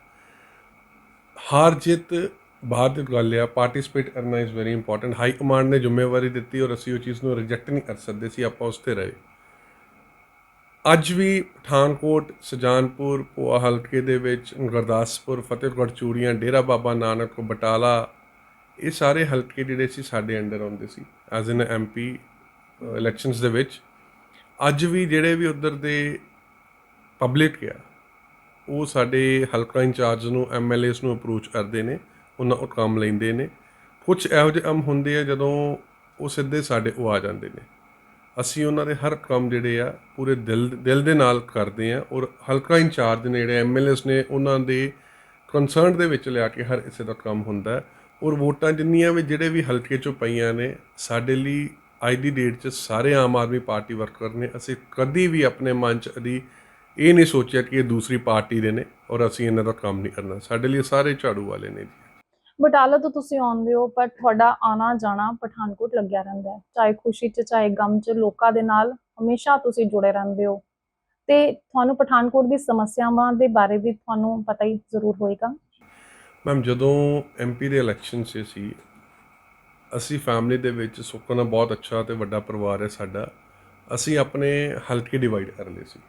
ਹਾਰ ਜਿੱਤ ਬਾਹਰ ਦੀ ਗੱਲ ਆ ਪਾਰਟਿਸਿਪੇਟ ਕਰਨਾ is very important high command ਨੇ ਜ਼ਿੰਮੇਵਾਰੀ ਦਿੱਤੀ ਔਰ ਅਸੀਂ ਉਹ ਚੀਜ਼ ਨੂੰ ਰਿਜੈਕਟ ਨਹੀਂ ਕਰ ਸਕਦੇ ਸੀ ਆਪਾਂ ਉਸ ਤੇ ਰਹੇ। ਅੱਜ ਵੀ ਪਠਾਨਕੋਟ, ਸੁਜਾਨਪੁਰ ਪੋਆ ਹਲਕੇ ਦੇ ਵਿੱਚ, ਗੁਰਦਾਸਪੁਰ, ਫਤਿਹਗੜ੍ਹ, ਚੂੜੀਆਂ, ਡੇਰਾ ਬਾਬਾ ਨਾਨਕ, ਬਟਾਲਾ, ਇਹ ਸਾਰੇ ਹਲਕੇ ਜਿਹੜੇ ਸੀ ਸਾਡੇ ਅੰਡਰ ਆਉਂਦੇ ਸੀ ਐਜ਼ ਇਨ ਐਮਪੀ ਇਲੈਕਸ਼ਨਸ ਦੇ ਵਿੱਚ। ਅੱਜ ਵੀ ਜਿਹੜੇ ਵੀ ਉਧਰ ਦੇ ਪਬਲਿਕ ਆ, ਉਹ ਸਾਡੇ ਹਲਕਾ ਇੰਚਾਰਜ ਨੂੰ ਐਮਐਲਏਸ ਨੂੰ ਅਪਰੋਚ ਕਰਦੇ ਨੇ। ਉਹਨਾਂ ਉਹ ਕੰਮ ਲੈਂਦੇ ਨੇ। ਕੁਝ ਇਹੋ ਜਿਹੇ ਕੰਮ ਹੁੰਦੇ ਆ ਜਦੋਂ ਉਹ ਸਿੱਧੇ ਸਾਡੇ ਉਹ ਆ ਜਾਂਦੇ ਨੇ। ਅਸੀਂ ਉਹਨਾਂ ਦੇ ਹਰ ਕੰਮ ਜਿਹੜੇ ਆ, ਪੂਰੇ ਦਿਲ ਦਿਲ ਦੇ ਨਾਲ ਕਰਦੇ ਆ ਔਰ ਹਲਕਾ ਇੰਚਾਰਜ ਨੇ ਜਿਹੜੇ ਐਮਐਲਏਸ ਨੇ ਉਹਨਾਂ ਦੇ ਕੰਸਰਨ ਦੇ ਵਿੱਚ ਲਿਆ ਕੇ ਹਰ ਇਸੇ ਦਾ ਕੰਮ ਹੁੰਦਾ ਔਰ ਵੋਟਾਂ ਜਿੰਨੀਆਂ ਵੀ ਜਿਹੜੇ ਵੀ ਹਲਕੇ ਚੋਂ ਪਈਆਂ ਨੇ, ਸਾਡੇ ਲਈ ਅੱਜ ਦੀ ਡੇਟ 'ਚ ਸਾਰੇ ਆਮ ਆਦਮੀ ਪਾਰਟੀ ਵਰਕਰ ਨੇ। ਅਸੀਂ ਕਦੀ ਵੀ ਆਪਣੇ ਮਨ 'ਚ ਕਦੀ ਇਹ ਨਹੀਂ ਸੋਚਿਆ ਕਿ ਇਹ ਦੂਸਰੀ ਪਾਰਟੀ ਦੇ ਨੇ ਔਰ ਅਸੀਂ ਇਹਨਾਂ ਦਾ ਕੰਮ ਨਹੀਂ ਕਰਨਾ। ਸਾਡੇ ਲਈ ਸਾਰੇ ਝਾੜੂ ਵਾਲੇ ਨੇ ਜੀ। ਬਟਾਲਾ ਤੋਂ ਤੁਸੀਂ ਆਉਂਦੇ ਹੋ, ਪਰ ਤੁਹਾਡਾ ਆਣਾ ਜਾਣਾ ਪਠਾਨਕੋਟ ਲੱਗਿਆ ਰਹਿੰਦਾ ਹੈ। ਚਾਹੇ ਖੁਸ਼ੀ 'ਚ, ਚਾਹੇ ਗਮ 'ਚ, ਲੋਕਾਂ ਦੇ ਨਾਲ ਹਮੇਸ਼ਾ ਤੁਸੀਂ ਜੁੜੇ ਰਹਿੰਦੇ ਹੋ। ਤੇ ਤੁਹਾਨੂੰ ਪਠਾਨਕੋਟ ਦੀ ਸਮੱਸਿਆਵਾਂ ਦੇ ਬਾਰੇ ਵੀ ਤੁਹਾਨੂੰ ਪਤਾ ਹੀ ਜ਼ਰੂਰ ਹੋਏਗਾ। ਮੈਮ ਜਦੋਂ ਐਮਪੀ ਦੇ ਇਲੈਕਸ਼ਨ 'ਚ ਸੀ, ਅਸੀਂ ਫੈਮਿਲੀ ਦੇ ਵਿੱਚ ਸੁੱਖ ਨਾਲ ਬਹੁਤ ਅੱਛਾ ਤੇ ਵੱਡਾ ਪਰਿਵਾਰ ਹੈ ਸਾਡਾ। ਅਸੀਂ ਆਪਣੇ ਹਲਕੇ ਡਿਵਾਈਡ ਕਰ ਲਏ ਸੀ।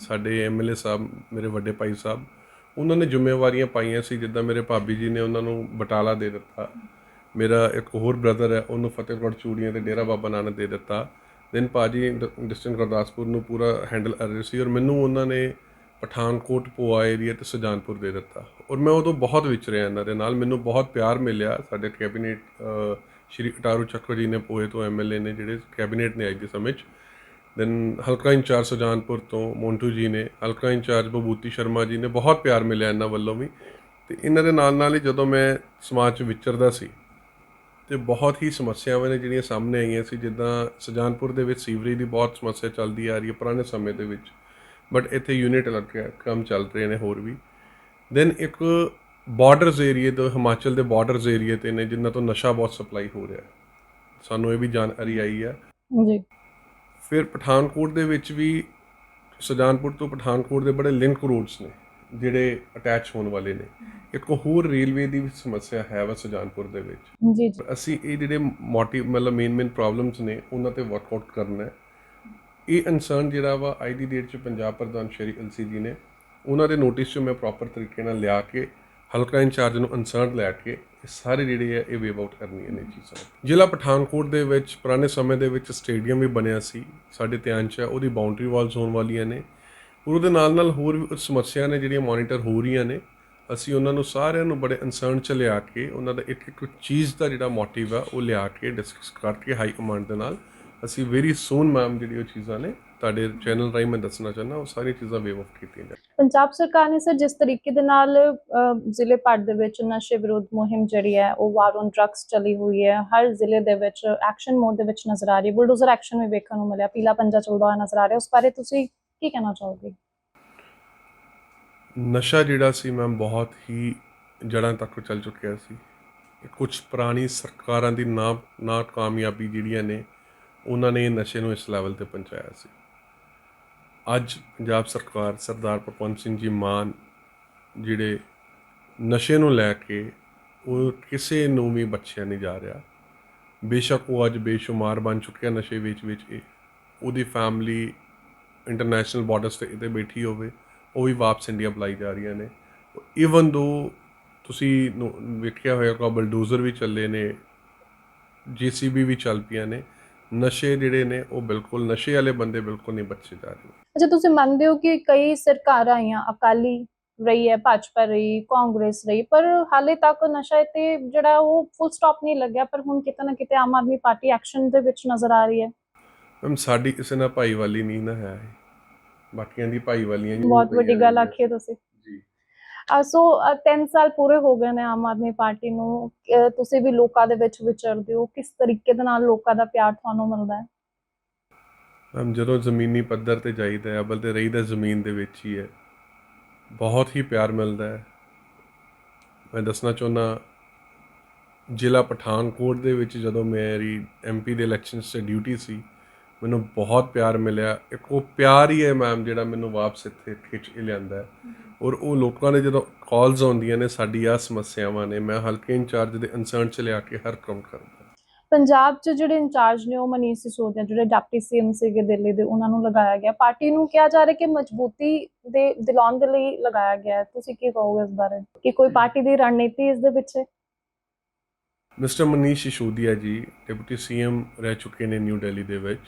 ਸਾਡੇ ਐਮਐਲਏ ਸਾਹਿਬ, ਮੇਰੇ ਵੱਡੇ ਭਾਈ ਸਾਹਿਬ ਉਹਨਾਂ ਨੇ ਜ਼ਿੰਮੇਵਾਰੀਆਂ ਪਾਈਆਂ ਸੀ, ਜਿੱਦਾਂ ਮੇਰੇ ਭਾਬੀ ਜੀ ਨੇ ਉਹਨਾਂ ਨੂੰ ਬਟਾਲਾ ਦੇ ਦਿੱਤਾ। ਮੇਰਾ ਇੱਕ ਹੋਰ ਬ੍ਰਦਰ ਹੈ, ਉਹਨੂੰ ਫਤਿਹਗੜ੍ਹ ਚੂੜੀਆਂ ਤੇ ਡੇਰਾ ਬਾਬਾ ਨਾਨਕ ਦੇ ਦਿੱਤਾ। ਦੈਨ ਭਾਜੀ ਡਿਸਟ੍ਰਿਕਟ ਗੁਰਦਾਸਪੁਰ ਨੂੰ ਪੂਰਾ ਹੈਂਡਲ ਕਰ ਰਹੇ ਸੀ ਔਰ ਮੈਨੂੰ ਉਹਨਾਂ ਨੇ ਪਠਾਨਕੋਟ ਪੋਆ ਏਰੀਆ ਤੇ ਸੁਜਾਨਪੁਰ ਦੇ ਦਿੱਤਾ। ਔਰ ਮੈਂ ਉਦੋਂ ਬਹੁਤ ਵਿਚਰਿਆ ਇਹਨਾਂ ਦੇ ਨਾਲ। ਮੈਨੂੰ ਬਹੁਤ ਪਿਆਰ ਮਿਲਿਆ। ਸਾਡੇ ਕੈਬਨਿਟ ਸ਼੍ਰੀ ਅਟਾਰੂ ਚੱਕਰ ਜੀ ਨੇ ਪੋਏ ਤੋਂ ਐਮਐਲਏ ਨੇ, ਜਿਹੜੇ ਕੈਬਨਿਟ ਨੇ ਅੱਜ ਦੇ ਸਮੇਂ 'ਚ ਦੈਨ ਹਲਕਾ ਇੰਚਾਰਜ ਸੁਜਾਨਪੁਰ ਤੋਂ ਮੋਂਟੂ ਜੀ ਨੇ, ਹਲਕਾ ਇੰਚਾਰਜ ਬਬੂਤੀ ਸ਼ਰਮਾ ਜੀ ਨੇ ਬਹੁਤ ਪਿਆਰ ਮਿਲਿਆ ਇਹਨਾਂ ਵੱਲੋਂ ਵੀ। ਤੇ ਇਹਨਾਂ ਦੇ ਨਾਲ ਨਾਲ ਹੀ ਜਦੋਂ ਮੈਂ ਸਮਾਜ 'ਚ ਵਿਚਰਦਾ ਸੀ, ਤੇ ਬਹੁਤ ਹੀ ਸਮੱਸਿਆਵਾਂ ਨੇ ਜਿਹੜੀਆਂ ਸਾਹਮਣੇ ਆਈਆਂ ਸੀ, ਜਿੱਦਾਂ ਸੁਜਾਨਪੁਰ ਦੇ ਵਿੱਚ ਸੀਵਰੇਜ ਦੀ ਬਹੁਤ ਸਮੱਸਿਆ ਚੱਲਦੀ ਆ ਰਹੀ ਹੈ ਪੁਰਾਣੇ ਸਮੇਂ ਦੇ ਵਿੱਚ ਬਟ ਇੱਥੇ ਯੂਨਿਟ ਲੱਗ ਗਿਆ ਕੰਮ ਚੱਲ ਰਹੇ ਨੇ ਹੋਰ ਵੀ। ਦੈਨ ਇੱਕ ਬਾਰਡਰਸ ਏਰੀਏ ਤੋਂ, ਹਿਮਾਚਲ ਦੇ ਬਾਰਡਰਸ ਏਰੀਏ ਤੇ ਨੇ, ਜਿਨ੍ਹਾਂ ਤੋਂ ਨਸ਼ਾ ਬਹੁਤ ਸਪਲਾਈ ਹੋ ਰਿਹਾ ਸਾਨੂੰ ਇਹ ਵੀ ਜਾਣਕਾਰੀ ਆਈ ਆ। ਜੀ। ਫਿਰ ਪਠਾਨਕੋਟ ਦੇ ਵਿੱਚ ਵੀ ਸੁਜਾਨਪੁਰ ਤੋਂ ਪਠਾਨਕੋਟ ਦੇ ਬੜੇ ਲਿੰਕ ਰੋਡਸ ਨੇ ਜਿਹੜੇ ਅਟੈਚ ਹੋਣ ਵਾਲੇ ਨੇ। ਇੱਕ ਹੋਰ ਰੇਲਵੇ ਦੀ ਵੀ ਸਮੱਸਿਆ ਹੈ ਵਾ ਸੁਜਾਨਪੁਰ ਦੇ ਵਿੱਚ। ਜੀ ਜੀ। ਅਸੀਂ ਇਹ ਜਿਹੜੇ ਮੋਟਿਵ ਮਤਲਬ ਮੇਨ ਮੇਨ ਪ੍ਰੋਬਲਮਸ ਨੇ ਉਹਨਾਂ ਤੇ ਵਰਕਆਊਟ ਕਰਨਾ ਹੈ। ਇਹ ਇਨਸਾਨ ਜਿਹੜਾ ਵਾ ਅੱਜ ਦੀ ਡੇਟ 'ਚ ਪੰਜਾਬ ਪ੍ਰਧਾਨ ਸ਼੍ਰੀ ਅਲਸੀ ਜੀ ਨੇ ਉਹਨਾਂ ਦੇ ਨੋਟਿਸ 'ਚ ਮੈਂ ਪ੍ਰੋਪਰ ਤਰੀਕੇ ਨਾਲ ਲਿਆ ਕੇ ਹਲਕਾ ਇੰਚਾਰਜ ਨੂੰ ਅਨਸਰਡ ਲੈ ਕੇ ਇਹ ਸਾਰੇ ਜਿਹੜੇ ਆ, ਇਹ ਵੇਵ ਆਊਟ ਕਰਨੀਆਂ ਨੇ ਚੀਜ਼ਾਂ। ਜ਼ਿਲ੍ਹਾ ਪਠਾਨਕੋਟ ਦੇ ਵਿੱਚ ਪੁਰਾਣੇ ਸਮੇਂ ਦੇ ਵਿੱਚ ਸਟੇਡੀਅਮ ਵੀ ਬਣਿਆ ਸੀ। ਸਾਡੇ ਧਿਆਨ 'ਚ ਹੈ ਉਹਦੀ ਬਾਉਂਡਰੀ ਵਾਲਸ ਹੋਣ ਵਾਲੀਆਂ ਨੇ। ਔਰ ਉਹਦੇ ਨਾਲ ਨਾਲ ਹੋਰ ਵੀ ਕੁਝ ਸਮੱਸਿਆ ਨੇ ਜਿਹੜੀਆਂ ਮੋਨੀਟਰ ਹੋ ਰਹੀਆਂ ਨੇ। ਅਸੀਂ ਉਹਨਾਂ ਨੂੰ ਸਾਰਿਆਂ ਨੂੰ ਬੜੇ ਅਨਸਰਨ ਚ ਲਿਆ ਕੇ, ਉਹਨਾਂ ਦਾ ਇੱਕ ਇੱਕ ਚੀਜ਼ ਦਾ ਜਿਹੜਾ ਮੋਟਿਵ ਆ, ਉਹ ਲਿਆ ਕੇ ਡਿਸਕਸ ਕਰਕੇ ਹਾਈ ਕਮਾਂਡ ਦੇ ਨਾਲ ਅਸੀਂ ਵੈਰੀ ਸੂਨ ਮੈਮ ਜਿਹੜੀ ਉਹ ਚੀਜ਼ਾਂ ਨੇ ਤੁਹਾਡੇ ਚੈਨਲ ਰਾਹੀਂ ਮੈਂ ਦੱਸਣਾ ਚਾਹੁੰਦਾ ਉਹ ਸਾਰੀਆਂ ਚੀਜ਼ਾਂ ਵੇਵ ਆਫ ਕੀਤੀਆਂ ਨੇ ਪੰਜਾਬ ਸਰਕਾਰ ਨੇ ਸਰ ਜਿਸ ਤਰੀਕੇ ਦੇ ਨਾਲ ਜ਼ਿਲ੍ਹੇ ਭਰ ਦੇ ਵਿੱਚ ਨਸ਼ੇ ਵਿਰੋਧ ਮੁਹਿੰਮ ਜਿਹੜੀ ਹੈ ਉਹ ਵਾਰ ਔਨ ਡਰੱਗਸ ਚੱਲੀ ਹੋਈ ਹੈ। ਹਰ ਜ਼ਿਲ੍ਹੇ ਦੇ ਵਿੱਚ ਐਕਸ਼ਨ ਮੋਡ ਦੇ ਵਿੱਚ ਨਜ਼ਰ ਆ ਰਹੀ ਹੈ। ਬੁਲਡੋਜ਼ਰ ਐਕਸ਼ਨ ਵੀ ਵੇਖਣ ਨੂੰ ਮਿਲਿਆ। ਪੀਲਾ ਪੰਜਾ ਚੱਲਦਾ ਹੋਇਆ ਨਜ਼ਰ ਆ ਰਿਹਾ। ਉਸ ਬਾਰੇ ਤੁਸੀਂ ਕੀ ਕਹਿਣਾ ਚਾਹੋਗੇ? ਨਸ਼ਾ ਜਿਹੜਾ ਸੀ ਮੈਮ ਬਹੁਤ ਹੀ ਜੜਾਂ ਤੱਕ ਚੱਲ ਚੁੱਕਿਆ ਸੀ। ਕੁਝ ਪੁਰਾਣੀ ਸਰਕਾਰਾਂ ਦੀ ਨਾ ਨਾ ਕਾਮਯਾਬੀ ਜਿਹੜੀਆਂ ਨੇ ਉਹਨਾਂ ਨੇ ਨਸ਼ੇ ਨੂੰ ਇਸ ਲੈਵਲ ਤੇ ਪਹੁੰਚਾਇਆ ਸੀ। ਅੱਜ ਪੰਜਾਬ ਸਰਕਾਰ ਸਰਦਾਰ ਭਗਵੰਤ ਸਿੰਘ ਜੀ ਮਾਨ ਜਿਹੜੇ ਨਸ਼ੇ ਨੂੰ ਲੈ ਕੇ ਉਹ ਕਿਸੇ ਨੂੰ ਵੀ ਬਖਸ਼ਿਆ ਨਹੀਂ ਜਾ ਰਿਹਾ। ਬੇਸ਼ੱਕ ਉਹ ਅੱਜ ਬੇਸ਼ੁਮਾਰ ਬਣ ਚੁੱਕਿਆ ਨਸ਼ੇ ਵਿੱਚ ਵਿੱਚ ਇਹ, ਉਹਦੀ ਫੈਮਿਲੀ ਇੰਟਰਨੈਸ਼ਨਲ ਬਾਰਡਰਸ ਤੇ ਇੱਥੇ ਬੈਠੀ ਹੋਵੇ, ਉਹ ਵੀ ਵਾਪਸ ਇੰਡੀਆ ਬੁਲਾਈ ਜਾ ਰਹੀਆਂ ਨੇ। ਇਵਨ ਦੋ ਤੁਸੀਂ ਨੋ- ਵੇਖਿਆ ਹੋਵੇਗਾ ਬਲਡੋਜ਼ਰ ਵੀ ਚੱਲੇ ਨੇ, ਜੀਸੀਬੀ ਵੀ ਚੱਲ ਪਈਆਂ ਨੇ ਨਸ਼ੇ ਜਿਹੜੇ ਨੇ ਉਹ ਬਿਲਕੁਲ ਨਸ਼ੇ ਵਾਲੇ ਬੰਦੇ ਬਿਲਕੁਲ ਨਹੀਂ ਬਚੇ ਜਾ ਰਹੇ। ਅੱਛਾ ਤੁਸੀਂ ਮੰਨਦੇ ਹੋ ਕਿ ਕਈ ਸਰਕਾਰਾਂ ਆਈਆਂ ਅਕਾਲੀ ਰਹੀ ਹੈ ਭਾਜਪਾ ਰਹੀ ਕਾਂਗਰਸ ਰਹੀ ਪਰ ਹਾਲੇ ਤੱਕ ਨਸ਼ਾ ਤੇ ਜਿਹੜਾ ਉਹ ਫੁੱਲ ਸਟਾਪ ਨਹੀਂ ਲੱਗਿਆ ਪਰ ਹੁਣ ਕਿਤੇ ਨਾ ਕਿਤੇ ਆਮ ਆਦਮੀ ਪਾਰਟੀ ਐਕਸ਼ਨ ਦੇ ਵਿੱਚ ਨਜ਼ਰ ਆ ਰਹੀ ਹੈ। ਮੈਮ ਸਾਡੀ ਕਿਸੇ ਨਾਲ ਭਾਈਵਾਲੀ ਨਹੀਂ ਨਾ ਹੈ। ਬਾਕੀਆਂ ਦੀ ਭਾਈਵਾਲੀਆਂ ਜੀ ਬਹੁਤ ਵੱਡੀ ਗੱਲ ਆਖੀ ਤੁਸੀਂ। ਸੋ 3 ਸਾਲ ਪੂਰੇ ਹੋ ਗਏ ਨੇ ਆਮ ਆਦਮੀ ਪਾਰਟੀ ਨੂੰ। ਤੁਸੀਂ ਵੀ ਲੋਕਾਂ ਦੇ ਵਿੱਚ ਵਿਚਰਦੇ ਹੋ। ਕਿਸ ਤਰੀਕੇ ਦੇ ਨਾਲ ਲੋਕਾਂ ਦਾ ਪਿਆਰ ਤੁਹਾਨੂੰ ਮਿਲਦਾ ਹੈ? ਮੈਮ, ਜਦੋਂ ਜ਼ਮੀਨੀ ਪੱਧਰ ਤੇ ਜਾਈਦਾ ਹੈ, ਅਬਲ ਤੇ ਰਹੀਦਾ ਜ਼ਮੀਨ ਦੇ ਵਿੱਚ ਹੀ ਹੈ। ਬਹੁਤ ਹੀ ਪਿਆਰ ਮਿਲਦਾ ਹੈ। ਮੈਂ ਦੱਸਣਾ ਚਾਹੁੰਦਾ, ਜ਼ਿਲ੍ਹਾ ਪਠਾਨਕੋਟ ਦੇ ਵਿੱਚ ਜਦੋਂ ਮੇਰੀ ਐਮਪੀ ਦੇ ਇਲੈਕਸ਼ਨਸ 'ਚ ਡਿਊਟੀ ਸੀ ਮੈਨੂੰ ਬਹੁਤ ਪਿਆਰ ਮਿਲਿਆ। ਇੱਕ ਉਹ ਪਿਆਰ ਹੀ ਹੈ ਮੈਮ ਜਿਹੜਾ ਮੈਨੂੰ ਵਾਪਸ ਇੱਥੇ ਖਿੱਚ ਲਿਆਂਦਾ ਹੈ। ਔਰ ਉਹ ਲੋਕਾਂ ਨੇ ਜਦੋਂ ਕਾਲਸ ਆਉਂਦੀਆਂ ਨੇ ਸਾਡੀ ਆ ਸਮੱਸਿਆਵਾਂ ਨੇ ਮੈਂ ਹਲਕੇ ਇੰਚਾਰਜ ਦੇ ਅਨਸਰਨ 'ਚ ਲਿਆ ਕੇ ਹਰ ਕੰਮ ਕਰਦਾ ਪੰਜਾਬ 'ਚ ਜਿਹੜੇ ਇੰਚਾਰਜ ਨੇ ਉਹ ਮਨੀਸ਼ ਸਿਸੋਦੀਆ ਜਿਹੜੇ ਡਿਪਟੀ ਸੀਐਮ ਸੀਗੇ ਦਿੱਲੀ ਦੇ ਉਹਨਾਂ ਨੂੰ ਲਗਾਇਆ ਗਿਆ। ਪਾਰਟੀ ਨੂੰ ਕਿਹਾ ਜਾ ਰਿਹਾ ਕਿ ਮਜ਼ਬੂਤੀ ਦੇ ਦਿਲਾਉਣ ਦੇ ਲਈ ਲਗਾਇਆ ਗਿਆ ਤੁਸੀਂ ਕੀ ਕਹੋਗੇ ਇਸ ਬਾਰੇ? ਕਿ ਕੋਈ ਪਾਰਟੀ ਦੀ ਰਣਨੀਤੀ ਇਸ ਦੇ ਪਿੱਛੇ? ਮਿਸਟਰ ਮਨੀਸ਼ ਸਿਸੋਦੀਆ ਜੀ ਡਿਪਟੀ ਸੀਐਮ ਰਹਿ ਚੁੱਕੇ ਨੇ ਨਿਊ ਦਿੱਲੀ ਦੇ ਵਿੱਚ।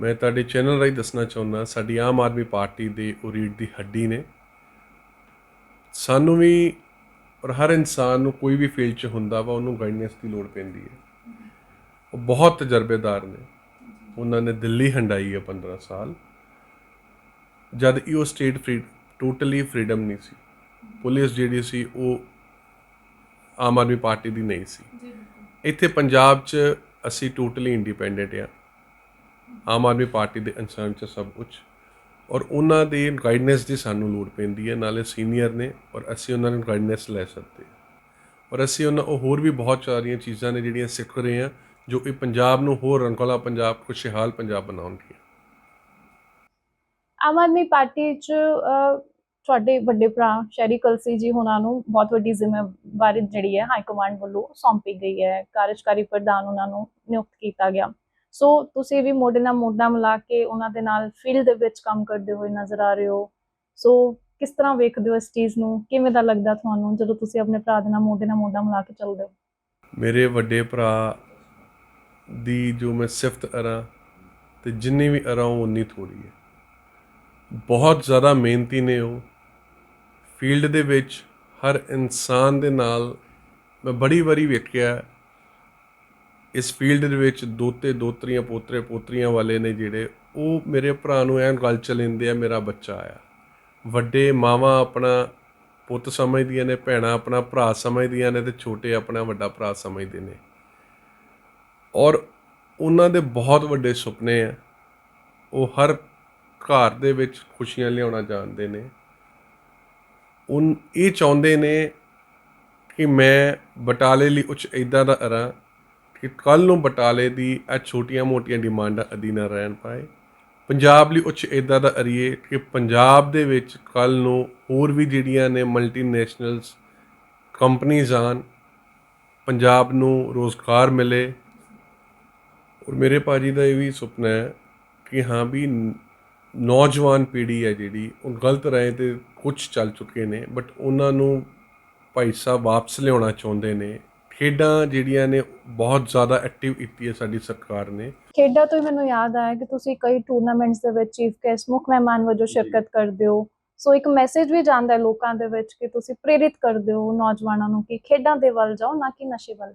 ਮੈਂ ਤੁਹਾਡੇ ਚੈਨਲ ਰਾਹੀਂ ਦੱਸਣਾ ਚਾਹੁੰਦਾ ਸਾਡੀ ਆਮ ਆਦਮੀ ਪਾਰਟੀ ਦੇ ਉਹ ਰੀੜ ਦੀ ਹੱਡੀ ਨੇ। ਸਾਨੂੰ ਵੀ ਔਰ ਹਰ ਇਨਸਾਨ ਨੂੰ ਕੋਈ ਵੀ ਫੀਲਡ 'ਚ ਹੁੰਦਾ ਵਾ ਉਹਨੂੰ ਗਾਈਡਨੈਸ ਦੀ ਲੋੜ ਪੈਂਦੀ ਹੈ। ਉਹ ਬਹੁਤ ਤਜਰਬੇਦਾਰ ਨੇ। ਉਹਨਾਂ ਨੇ ਦਿੱਲੀ ਹੰਡਾਈ ਹੈ 15 ਸਾਲ। ਜਦ ਇਹ ਉਹ ਸਟੇਟ ਫਰੀ ਟੋਟਲੀ ਫਰੀडम ਨਹੀਂ ਸੀ। ਪੁਲਿਸ ਜਿਹੜੀ ਸੀ ਉਹ ਆਮ ਆਦਮੀ ਪਾਰਟੀ ਦੀ ਨਹੀਂ ਸੀ। ਇੱਥੇ ਪੰਜਾਬ 'ਚ ਅਸੀਂ ਟੋਟਲੀ ਇੰਡੀਪੈਂਡੈਂਟ ਆ ਆਮ ਆਦਮੀ ਪਾਰਟੀ ਦੇ ਇਨਸਾਨ 'ਚ ਸਭ ਕੁਝ ਔਰ ਉਹਨਾਂ ਦੀ ਗਾਈਡਨੈਸ ਦੀ ਸਾਨੂੰ ਲੋੜ ਪੈਂਦੀ ਹੈ, ਨਾਲੇ ਸੀਨੀਅਰ ਨੇ ਔਰ ਅਸੀਂ ਉਹਨਾਂ ਨੂੰ ਗਾਈਡਨੈਸ ਲੈ ਸਕਦੇ ਹਾਂ। ਔਰ ਅਸੀਂ ਉਹਨਾਂ, ਉਹ ਹੋਰ ਵੀ ਬਹੁਤ ਸਾਰੀਆਂ ਚੀਜ਼ਾਂ ਨੇ ਜਿਹੜੀਆਂ ਸਿੱਖ ਰਹੇ ਹਾਂ, ਜੋ ਕਿ ਪੰਜਾਬ ਨੂੰ ਹੋਰ ਰੰਗਲਾ ਪੰਜਾਬ, ਖੁਸ਼ਹਾਲ ਪੰਜਾਬ ਬਣਾਉਣਗੀਆਂ। ਆਮ ਆਦਮੀ ਪਾਰਟੀ 'ਚ ਤੁਹਾਡੇ ਵੱਡੇ ਭਰਾ ਸ਼ਹਿਰੀ ਕਲਸੀ ਜੀ ਹੁਣਾਂ ਨੂੰ ਬਹੁਤ ਵੱਡੀ ਜ਼ਿੰਮੇਵਾਰੀ ਜਿਹੜੀ ਹੈ, ਹਾਈ ਕਮਾਂਡ ਵੱਲੋਂ ਸੌਂਪੀ ਗਈ ਹੈ। ਕਾਰਜਕਾਰੀ ਪ੍ਰਧਾਨ ਉਹਨਾਂ ਨੂੰ ਨਿਯੁਕਤ ਕੀਤਾ ਗਿਆ। ਸੋ ਤੁਸੀਂ ਵੀ ਮੋਢੇ ਨਾਲ ਮੋਢਾ ਮਿਲਾ ਕੇ ਉਹਨਾਂ ਦੇ ਨਾਲ ਫੀਲਡ ਦੇ ਵਿੱਚ ਕੰਮ ਕਰਦੇ ਹੋਏ ਨਜ਼ਰ ਆ ਰਹੇ ਹੋ। ਸੋ ਕਿਸ ਤਰ੍ਹਾਂ ਵੇਖਦੇ ਹੋ ਇਸ ਚੀਜ਼ ਨੂੰ? ਕਿਵੇਂ ਦਾ ਲੱਗਦਾ ਤੁਹਾਨੂੰ ਜਦੋਂ ਤੁਸੀਂ ਆਪਣੇ ਭਰਾ ਦੇ ਨਾਲ ਮੋਢੇ ਨਾਲ ਮੋਢਾ ਮਿਲਾ ਕੇ ਚੱਲਦੇ ਹੋ? ਮੇਰੇ ਵੱਡੇ ਭਰਾ ਦੀ ਜੋ ਮੈਂ ਸਿਫਤ ਅਰਾਂ ਤੇ ਜਿੰਨੀ ਵੀ ਅਰਾਂ ਉਹ ਉਨੀ ਥੋੜੀ ਹੈ। ਬਹੁਤ ਜ਼ਿਆਦਾ ਮਿਹਨਤੀ ਨੇ ਉਹ। ਫੀਲਡ ਦੇ ਵਿੱਚ ਹਰ ਇਨਸਾਨ ਦੇ ਨਾਲ ਮੈਂ ਬੜੀ ਵਾਰੀ ਵੇਖਿਆ ਇਸ ਫੀਲਡ ਦੇ ਵਿੱਚ ਦੋਤੇ ਦੋਤਰੀਆਂ, ਪੋਤਰੇ ਪੋਤਰੀਆਂ ਵਾਲੇ ਨੇ ਜਿਹੜੇ, ਉਹ ਮੇਰੇ ਭਰਾ ਨੂੰ ਐਨ ਗੱਲ ਚ ਲੈਂਦੇ ਆ, ਮੇਰਾ ਬੱਚਾ ਆਇਆ ਵੱਡੇ ਮਾਵਾਂ ਆਪਣਾ ਪੁੱਤ ਸਮਝਦੀਆਂ ਨੇ, ਭੈਣਾਂ ਆਪਣਾ ਭਰਾ ਸਮਝਦੀਆਂ ਨੇ ਤੇ ਛੋਟੇ ਆਪਣਾ ਵੱਡਾ ਭਰਾ ਸਮਝਦੇ ਨੇ। ਔਰ ਉਹਨਾਂ ਦੇ ਬਹੁਤ ਵੱਡੇ ਸੁਪਨੇ ਆ। ਉਹ ਹਰ ਘਰ ਦੇ ਵਿੱਚ ਖੁਸ਼ੀਆਂ ਲਿਆਉਣਾ ਜਾਣਦੇ ਨੇ। ਉਹ ਇਹ ਚਾਹੁੰਦੇ ਨੇ ਕਿ ਮੈਂ ਬਟਾਲੇ ਲਈ ਉੱਚ ਇਦਾਂ ਦਾ ਕਰਾਂ ਕਿ ਕੱਲ ਨੂੰ ਬਟਾਲੇ ਦੀ ਇਹ ਛੋਟੀਆਂ-ਮੋਟੀਆਂ ਡਿਮਾਂਡਾਂ ਅਧੀਨ ਰਹਿਣ ਪਾਏ। ਪੰਜਾਬ ਲਈ ਉੱਚ ਇਦਾਂ ਦਾ ਅਰੀਏ ਕਿ ਪੰਜਾਬ ਦੇ ਵਿੱਚ ਕੱਲ ਨੂੰ ਹੋਰ ਵੀ ਜਿਹੜੀਆਂ ਨੇ ਮਲਟੀਨੈਸ਼ਨਲਸ ਕੰਪਨੀਆਂ ਆਣ ਪੰਜਾਬ ਨੂੰ ਰੋਜ਼ਗਾਰ ਮਿਲੇ। ਔਰ ਮੇਰੇ ਪਾਜੀ ਦਾ ਇਹ ਵੀ ਸੁਪਨਾ ਹੈ ਕਿ ਹਾਂ ਵੀ ਨੌਜਵਾਨ ਪੀੜ੍ਹੀ ਹੈ ਜਿਹੜੀ, ਉਹ ਗਲਤ ਰਾਏ ਤੇ ਕੁਝ ਚੱਲ ਚੁੱਕੇ ਨੇ ਬਟ ਉਹਨਾਂ ਨੂੰ ਭਾਈ ਸਾਹਿਬ ਵਾਪਸ ਲਿਆਉਣਾ ਚਾਹੁੰਦੇ ਨੇ। ਖੇਡਾਂ ਜਿਹੜੀਆਂ ਨੇ ਬਹੁਤ ਜ਼ਿਆਦਾ ਐਕਟਿਵ ਕੀਤੀ ਹੈ ਸਾਡੀ ਸਰਕਾਰ ਨੇ। ਖੇਡਾਂ ਤੋਂ ਹੀ ਮੈਨੂੰ ਯਾਦ ਆਇਆ ਕਿ ਤੁਸੀਂ ਕਈ ਟੂਰਨਾਮੈਂਟਸ ਦੇ ਵਿੱਚ ਚੀਫ ਗੈਸਟ ਮੁੱਖ ਮਹਿਮਾਨ ਵਜੋਂ ਸ਼ਿਰਕਤ ਕਰਦੇ ਹੋ। ਸੋ ਇੱਕ ਮੈਸੇਜ ਵੀ ਜਾਂਦਾ ਹੈ ਲੋਕਾਂ ਦੇ ਵਿੱਚ ਕਿ ਤੁਸੀਂ ਪ੍ਰੇਰਿਤ ਕਰਦੇ ਹੋ ਨੌਜਵਾਨਾਂ ਨੂੰ ਕਿ ਖੇਡਾਂ ਦੇ ਵੱਲ ਜਾਓ ਨਾ ਕਿ ਨਸ਼ੇ ਵੱਲ।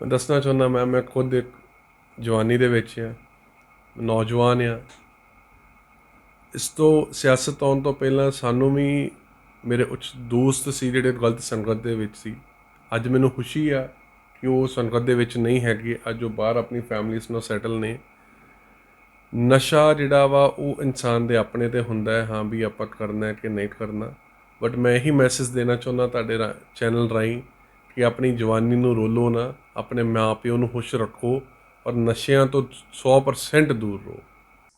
ਮੈਂ ਦੱਸਣਾ ਚਾਹੁੰਦਾ ਮੈਂ ਮੈਂ ਖੁਦ ਇੱਕ ਜਵਾਨੀ ਦੇ ਵਿੱਚ ਆ ਨੌਜਵਾਨ ਆ ਇਸ ਤੋਂ ਸਿਆਸਤ ਆਉਣ ਤੋਂ ਪਹਿਲਾਂ ਸਾਨੂੰ ਵੀ ਮੇਰੇ ਉੱਚ ਦੋਸਤ ਸੀ ਜਿਹੜੇ ਗਲਤ ਸੰਗਤ ਦੇ ਵਿੱਚ ਸੀ। ਅੱਜ ਮੈਨੂੰ ਖੁਸ਼ੀ ਆ ਕਿ ਉਹ ਸੰਗਤ ਦੇ ਵਿੱਚ ਨਹੀਂ ਹੈਗੇ। ਅੱਜ ਉਹ ਬਾਹਰ ਆਪਣੀ ਫੈਮਲੀਜ਼ ਨਾਲ ਸੈਟਲ ਨੇ। ਨਸ਼ਾ ਜਿਹੜਾ ਵਾ, ਉਹ ਇਨਸਾਨ ਦੇ ਆਪਣੇ ਤੇ ਹੁੰਦਾ ਹੈ। ਹਾਂ ਵੀ ਆਪਾਂ ਕਰਨਾ ਹੈ ਕਿ ਨਹੀਂ ਕਰਨਾ। ਬਟ ਮੈਂ ਇਹੀ ਮੈਸੇਜ ਦੇਣਾ ਚਾਹੁੰਦਾ ਤੁਹਾਡੇ ਚੈਨਲ ਰਾਹੀਂ ਕਿ ਆਪਣੀ ਜਵਾਨੀ ਨੂੰ ਰੋਲੋ ਨਾ। ਆਪਣੇ ਮਾਪਿਓ ਨੂੰ ਖੁਸ਼ ਰੱਖੋ ਔਰ ਨਸ਼ਿਆਂ ਤੋਂ 100% ਦੂਰ ਰਹੋ।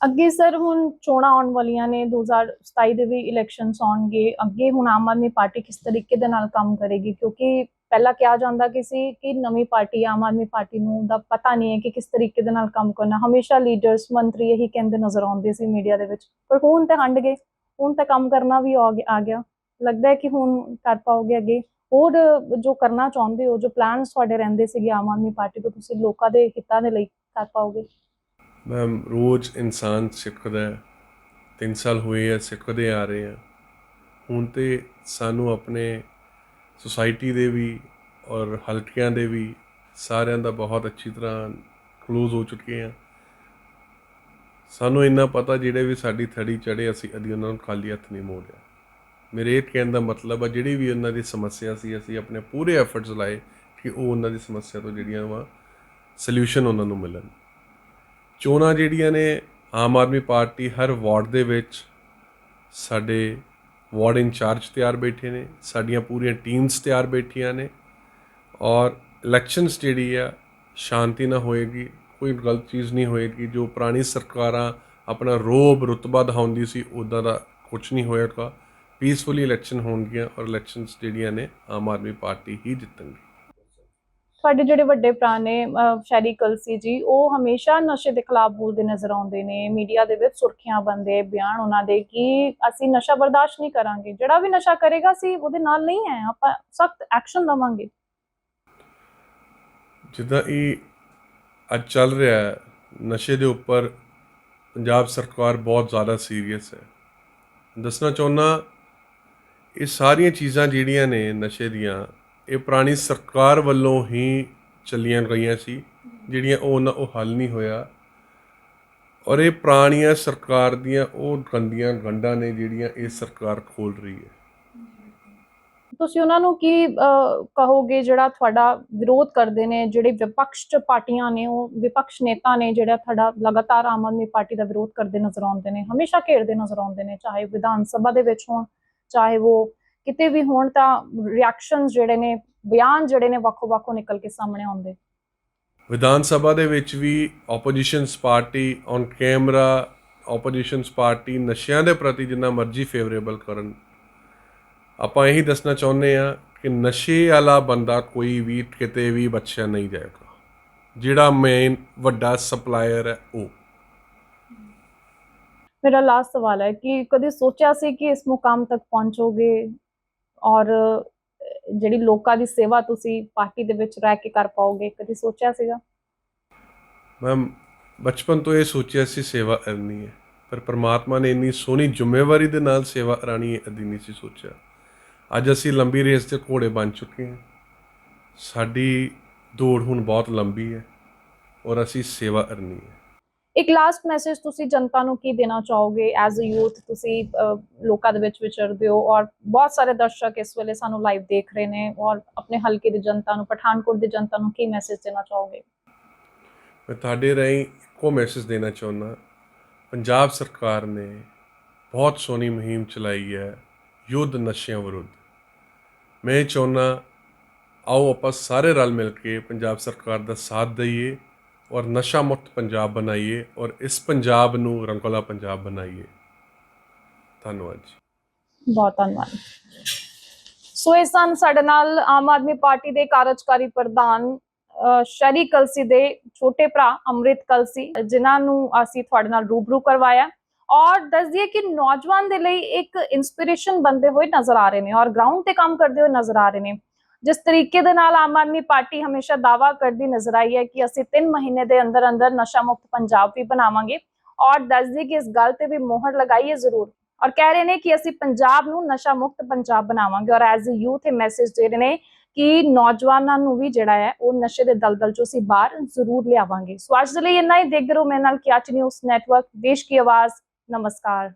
ਅੱਗੇ ਸਰ ਹੁਣ ਚੋਣਾਂ ਆਉਣ ਵਾਲੀਆਂ ਨੇ। 2027 ਦੇ ਵੀ ਇਲੈਕਸ਼ਨਸ ਆਉਣਗੇ। ਅੱਗੇ ਹੁਣ ਆਮ ਆਦਮੀ ਪਾਰਟੀ ਕਿਸ ਤਰੀਕੇ ਦੇ ਨਾਲ ਕੰਮ ਕਰੇਗੀ? ਕਿਉਂਕਿ ਪਹਿਲਾਂ ਕਿਹਾ ਜਾਂਦਾ ਕਿ ਸੀ ਕਿ ਨਵੀਂ ਪਾਰਟੀ, ਆਮ ਆਦਮੀ ਪਾਰਟੀ ਨੂੰ ਦਾ ਪਤਾ ਨਹੀਂ ਹੈ ਕਿ ਕਿਸ ਤਰੀਕੇ ਦੇ ਨਾਲ ਕੰਮ ਕਰਨਾ। ਹਮੇਸ਼ਾ ਲੀਡਰਸ ਮੰਤਰੀ ਇਹੀ ਕਹਿੰਦੇ ਨਜ਼ਰ ਆਉਂਦੇ ਸੀ ਮੀਡੀਆ ਦੇ ਵਿੱਚ। ਪਰ ਹੁਣ ਤੇ ਹੰਡ ਗਏ। ਹੁਣ ਤਾਂ ਕੰਮ ਕਰਨਾ ਵੀ ਆ ਗਿਆ- ਲੱਗਦਾ ਹੈ ਕਿ ਹੁਣ ਕਰ ਪਾਓਗੇ ਅੱਗੇ। ਹੋਰ ਜੋ ਕਰਨਾ ਚਾਹੁੰਦੇ ਹੋ, ਜੋ ਪਲਾਨਸ ਤੁਹਾਡੇ ਰਹਿੰਦੇ ਸੀਗੇ ਆਮ ਆਦਮੀ ਪਾਰਟੀ ਤੋਂ, ਤੁਸੀਂ ਲੋਕਾਂ ਦੇ ਹਿੱਤਾਂ ਦੇ ਲਈ ਕਰ ਪਾਓਗੇ? ਮੈਂ ਰੋਜ਼ ਇਨਸਾਨ ਸਿੱਖਦਾ ਤਿੰਨ ਸਾਲ ਹੋਏ ਆ, ਸਿੱਖਦੇ ਆ ਰਹੇ ਆ। ਹੁਣ ਤੇ ਸਾਨੂੰ ਆਪਣੇ ਸੁਸਾਇਟੀ ਦੇ ਵੀ ਔਰ ਹਲਕਿਆਂ ਦੇ ਵੀ ਸਾਰਿਆਂ ਦਾ ਬਹੁਤ ਅੱਛੀ ਤਰ੍ਹਾਂ ਕਲੋਜ਼ ਹੋ ਚੁੱਕੇ ਆ। ਸਾਨੂੰ ਇੰਨਾ ਪਤਾ ਜਿਹੜੇ ਵੀ ਸਾਡੀ ਥੜੀ ਚੜੇ ਅਸੀਂ ਅਦੀ ਉਹਨਾਂ ਨੂੰ ਖਾਲੀ ਹੱਥ ਨਹੀਂ ਮੋੜਿਆ। ਮੇਰੇ ਇਹ ਕਹਿਣ ਦਾ ਮਤਲਬ ਆ, ਜਿਹੜੀ ਵੀ ਉਹਨਾਂ ਦੀ ਸਮੱਸਿਆ ਸੀ, ਅਸੀਂ ਆਪਣੇ ਪੂਰੇ ਐਫਰਟਸ ਲਾਏ ਕਿ ਉਹ ਉਹਨਾਂ ਦੀ ਸਮੱਸਿਆ ਤੋਂ ਜਿਹੜੀਆਂ ਵਾ ਸੋਲੂਸ਼ਨ ਉਹਨਾਂ ਨੂੰ ਮਿਲਣ। ਚੋਣਾਂ ਜਿਹੜੀਆਂ ਨੇ, ਆਮ ਆਦਮੀ ਪਾਰਟੀ ਹਰ ਵਾਰਡ ਦੇ ਵਿੱਚ ਸਾਡੇ ਵਾਰਡ ਇੰਚਾਰਜ ਤਿਆਰ ਬੈਠੇ ਨੇ, ਸਾਡੀਆਂ ਪੂਰੀਆਂ ਟੀਮਸ ਤਿਆਰ ਬੈਠੀਆਂ ਨੇ ਔਰ ਇਲੈਕਸ਼ਨਸ ਜਿਹੜੀ ਆ, ਸ਼ਾਂਤੀ ਨਾਲ ਹੋਏਗੀ, ਕੋਈ ਗਲਤ ਚੀਜ਼ ਨਹੀਂ ਹੋਏਗੀ, ਜੋ ਪੁਰਾਣੀ ਸਰਕਾਰਾਂ ਆਪਣਾ ਰੋਬ ਰੁਤਬਾ ਦਿਖਾਉਂਦੀ ਸੀ ਉਦਾਂ ਦਾ ਕੁਝ ਨਹੀਂ ਹੋਏਗਾ। ਪੀਸਫੁਲੀ ਇਲੈਕਸ਼ਨ ਹੋਣਗੀਆਂ ਔਰ ਇਲੈਕਸ਼ਨਸ ਜਿਹੜੀਆਂ ਨੇ, ਆਮ ਆਦਮੀ ਪਾਰਟੀ ਹੀ ਜਿੱਤਣਗੀ। ਸਾਡੇ ਜਿਹੜੇ ਵੱਡੇ ਭਰਾ ਨੇ ਸ਼ੈਰੀ ਕਲਸੀ ਜੀ, ਉਹ ਹਮੇਸ਼ਾ ਨਸ਼ੇ ਦੇ ਖਿਲਾਫ ਬੋਲਦੇ ਨਜ਼ਰ ਆਉਂਦੇ ਨੇ, ਮੀਡੀਆ ਦੇ ਵਿੱਚ ਸੁਰਖੀਆਂ ਬੰਦੇ, ਬਿਆਨ ਉਹਨਾਂ ਦੇ ਕਿ ਅਸੀਂ ਨਸ਼ਾ ਬਰਦਾਸ਼ਤ ਨਹੀਂ ਕਰਾਂਗੇ। ਜਿਹੜਾ ਵੀ ਨਸ਼ਾ ਕਰੇਗਾ, ਅਸੀਂ ਉਹਦੇ ਨਾਲ ਨਹੀਂ ਹੈ, ਆਪਾਂ ਸਖਤ ਐਕਸ਼ਨ ਲਵਾਂਗੇ। ਜਿੱਦਾਂ ਇਹ ਅੱਜ ਚੱਲ ਰਿਹਾ ਹੈ, ਨਸ਼ੇ ਦੇ ਉੱਪਰ ਪੰਜਾਬ ਸਰਕਾਰ ਬਹੁਤ ਜ਼ਿਆਦਾ ਸੀਰੀਅਸ ਹੈ। ਦੱਸਣਾ ਚਾਹੁੰਦਾ ਇਹ ਸਾਰੀਆਂ ਚੀਜ਼ਾਂ ਜਿਹੜੀਆਂ ਨੇ ਨਸ਼ੇ ਦੀਆਂ ਇਹ ਪੁਰਾਣੀ ਸਰਕਾਰ ਵੱਲੋਂ ਹੀ ਚੱਲੀਆਂ ਗਈਆਂ ਸੀ, ਜਿਹੜੀਆਂ ਉਹ ਨਾ, ਉਹ ਹੱਲ ਨਹੀਂ ਹੋਇਆ। ਔਰ ਇਹ ਪੁਰਾਣੀਆਂ ਸਰਕਾਰ ਦੀਆਂ, ਉਹ ਗੰਦੀਆਂ ਗੰਢਾਂ ਨੇ ਜਿਹੜੀਆਂ ਇਹ ਸਰਕਾਰ ਖੋਲ ਰਹੀ ਹੈ। ਤੁਸੀਂ ਉਹਨਾਂ ਨੂੰ ਕੀ ਕਹੋਗੇ ਜਿਹੜਾ ਤੁਹਾਡਾ ਵਿਰੋਧ ਕਰਦੇ ਨੇ, ਜਿਹੜੇ ਵਿਪਕਸ਼ ਪਾਰਟੀਆਂ ਨੇ, ਉਹ ਵਿਪਕਸ਼ ਨੇਤਾ ਨੇ, ਜਿਹੜਾ ਤੁਹਾਡਾ ਲਗਾਤਾਰ ਆਮ ਆਦਮੀ ਪਾਰਟੀ ਦਾ ਵਿਰੋਧ ਕਰਦੇ ਨਜ਼ਰ ਆਉਂਦੇ ਨੇ, ਹਮੇਸ਼ਾ ਘੇਰਦੇ ਨਜ਼ਰ ਆਉਂਦੇ ਨੇ, ਚਾਹੇ ਵਿਧਾਨ ਸਭਾ ਦੇ ਵਿੱਚ ਹੋਣ, ਚਾਹੇ ਉਹ ਕਿਤੇ ਵੀ ਹੋਣ ਤਾਂ ਰਿਐਕਸ਼ਨਸ ਜਿਹੜੇ ਨੇ ਬਿਆਨ ਜਿਹੜੇ ਨੇ ਵੱਖੋ ਵੱਖੋ ਨਿਕਲ ਕੇ ਸਾਹਮਣੇ ਆਉਂਦੇ। ਵਿਧਾਨ ਸਭਾ ਦੇ ਵਿੱਚ ਵੀ oppositions party on camera oppositions party ਨਸ਼ਿਆਂ ਦੇ ਪ੍ਰਤੀ ਜਿੰਨਾ ਮਰਜ਼ੀ ਫੇਵਰੇਬਲ ਕਰਨ। ਆਪਾਂ ਇਹੀ ਦੱਸਣਾ ਚਾਹੁੰਦੇ ਆ ਕਿ ਨਸ਼ੇ ਵਾਲਾ ਬੰਦਾ ਕੋਈ ਵੀ ਕਿਤੇ ਵੀ ਬੱਚਾ ਨਹੀਂ ਜਾਏਗਾ। ਜਿਹੜਾ ਮੇਨ ਵੱਡਾ ਸਪਲਾਇਰ ਹੈ ਉਹ। ਮੇਰਾ ਲਾਸਟ ਸਵਾਲ ਹੈ ਕਿ ਕਦੇ ਸੋਚਿਆ ਸੀ ਕਿ ਇਸ ਮੁਕਾਮ ਤੱਕ ਪਹੁੰਚੋਗੇ? ਔਰ ਜਿਹੜੀ ਲੋਕਾਂ ਦੀ ਸੇਵਾ ਤੁਸੀਂ ਪਾਰਟੀ ਦੇ ਵਿੱਚ ਰਹਿ ਕੇ ਕਰ ਪਾਓਗੇ, ਕਦੀ ਸੋਚਿਆ ਸੀਗਾ? ਮੈਂ ਬਚਪਨ ਤੋਂ ਇਹ ਸੋਚਿਆ ਸੀ ਸੇਵਾ ਕਰਨੀ ਹੈ, ਪਰ ਪ੍ਰਮਾਤਮਾ ਨੇ ਇੰਨੀ ਸੋਹਣੀ ਜ਼ਿੰਮੇਵਾਰੀ ਦੇ ਨਾਲ ਸੇਵਾ ਕਰਾਣੀ ਹੈ ਅਦੀ ਨਹੀਂ ਸੀ ਸੋਚਿਆ। ਅੱਜ ਅਸੀਂ ਲੰਬੀ ਰੇਸ ਦੇ ਘੋੜੇ ਬਣ ਚੁੱਕੇ ਹਾਂ। ਸਾਡੀ ਦੌੜ ਹੁਣ ਬਹੁਤ ਲੰਬੀ ਹੈ, ਔਰ ਅਸੀਂ ਸੇਵਾ ਕਰਨੀ ਹੈ। ਇੱਕ ਲਾਸਟ ਮੈਸੇਜ ਤੁਸੀਂ ਜਨਤਾ ਨੂੰ ਕੀ ਦੇਣਾ ਚਾਹੋਗੇ? ਐਜ਼ ਅ ਯੂਥ ਤੁਸੀਂ ਲੋਕਾਂ ਦੇ ਵਿੱਚ ਵਿਚਰਦੇ ਹੋ ਔਰ ਬਹੁਤ ਸਾਰੇ ਦਰਸ਼ਕ ਇਸ ਵੇਲੇ ਸਾਨੂੰ ਲਾਈਵ ਦੇਖ ਰਹੇ ਨੇ ਔਰ ਆਪਣੇ ਹਲਕੇ ਦੀ ਜਨਤਾ ਨੂੰ, ਪਠਾਨਕੋਟ ਦੀ ਜਨਤਾ ਨੂੰ ਕੀ ਮੈਸੇਜ ਦੇਣਾ ਚਾਹੋਗੇ? ਮੈਂ ਤੁਹਾਡੇ ਰਾਹੀਂ ਇੱਕੋ ਮੈਸੇਜ ਦੇਣਾ ਚਾਹੁੰਦਾ। ਪੰਜਾਬ ਸਰਕਾਰ ਨੇ ਬਹੁਤ ਸੋਹਣੀ ਮੁਹਿੰਮ ਚਲਾਈ ਹੈ ਯੁੱਧ ਨਸ਼ਿਆਂ ਵਿਰੁੱਧ। ਮੈਂ ਚਾਹੁੰਦਾ, ਆਓ ਆਪਾਂ ਸਾਰੇ ਰਲ ਮਿਲ ਕੇ ਪੰਜਾਬ ਸਰਕਾਰ ਦਾ ਸਾਥ ਦਈਏ। ਔਰ ਨਸ਼ਾ ਮੁਕਤ ਪੰਜਾਬ ਬਣਾਈਏ ਔਰ ਇਸ ਪੰਜਾਬ ਨੂੰ ਰੰਗੋਲਾ ਪੰਜਾਬ ਬਣਾਈਏ। ਧੰਨਵਾਦ ਜੀ। ਬਹੁਤ ਧੰਨਵਾਦ। ਸੋ ਇਸ ਸਨ ਸਾਡੇ ਨਾਲ ਆਮ ਆਦਮੀ ਪਾਰਟੀ ਦੇ ਕਾਰਜਕਾਰੀ ਪ੍ਰਧਾਨ ਸ਼ਰੀ ਕਲਸੀ ਦੇ ਛੋਟੇ ਭਰਾ ਅੰਮ੍ਰਿਤ ਕਲਸੀ, ਜਿਨ੍ਹਾਂ ਨੂੰ ਅਸੀਂ ਤੁਹਾਡੇ ਨਾਲ ਰੂਬਰੂ ਕਰਵਾਇਆ। ਔਰ ਦੱਸ ਦਈਏ ਕਿ ਨੌਜਵਾਨ ਦੇ ਲਈ ਇੱਕ ਇਨਸਪੀਰੇਸ਼ਨ ਬੰਦੇ ਹੋਏ ਨਜ਼ਰ ਆ ਰਹੇ ਨੇ ਔਰ ਗਰਾਊਂਡ ਤੇ ਕੰਮ ਕਰਦੇ ਹੋਏ ਨਜ਼ਰ ਆ ਰਹੇ ਨੇ। ਜਿਸ ਤਰੀਕੇ ਦੇ ਨਾਲ ਆਮ ਆਦਮੀ ਪਾਰਟੀ ਹਮੇਸ਼ਾ ਦਾਵਾ ਕਰਦੀ ਨਜ਼ਰ ਆਈ ਹੈ ਕਿ ਅਸੀਂ 3 ਮਹੀਨੇ ਦੇ ਅੰਦਰ ਅੰਦਰ ਨਸ਼ਾ ਮੁਕਤ ਪੰਜਾਬ ਵੀ ਬਣਾਵਾਂਗੇ ਔਰ ਦੱਸਦੀ ਕਿ ਇਸ ਗੱਲ ਤੇ ਵੀ ਮੋਹਰ ਲਗਾਈਏ ਜ਼ਰੂਰ ਔਰ ਕਹਿ ਰਹੇ ਨੇ ਕਿ ਅਸੀਂ ਪੰਜਾਬ ਨੂੰ ਨਸ਼ਾ ਮੁਕਤ ਪੰਜਾਬ ਬਣਾਵਾਂਗੇ ਔਰ ਐਜ਼ ਅ ਯੂਥ ਇਹ ਮੈਸੇਜ ਦੇ ਰਹੇ ਨੇ ਕਿ ਨੌਜਵਾਨਾਂ ਨੂੰ ਵੀ ਜਿਹੜਾ ਹੈ ਉਹ ਨਸ਼ੇ ਦੇ ਦਲਦਲ ਚੋਂ ਅਸੀਂ ਬਾਹਰ ਜ਼ਰੂਰ ਲਿਆਵਾਂਗੇ ਸੋ ਅੱਜ ਦੇ ਲਈ ਇੰਨਾ ਹੀ। ਦੇਖਦੇ ਰਹੋ ਮੇਰੇ ਨਾਲ ਕਿਆਚ ਨਿਊਜ਼ ਨੈਟਵਰਕ। ਦੇਸ਼ ਕੀ ਆਵਾਜ਼। ਨਮਸਕਾਰ।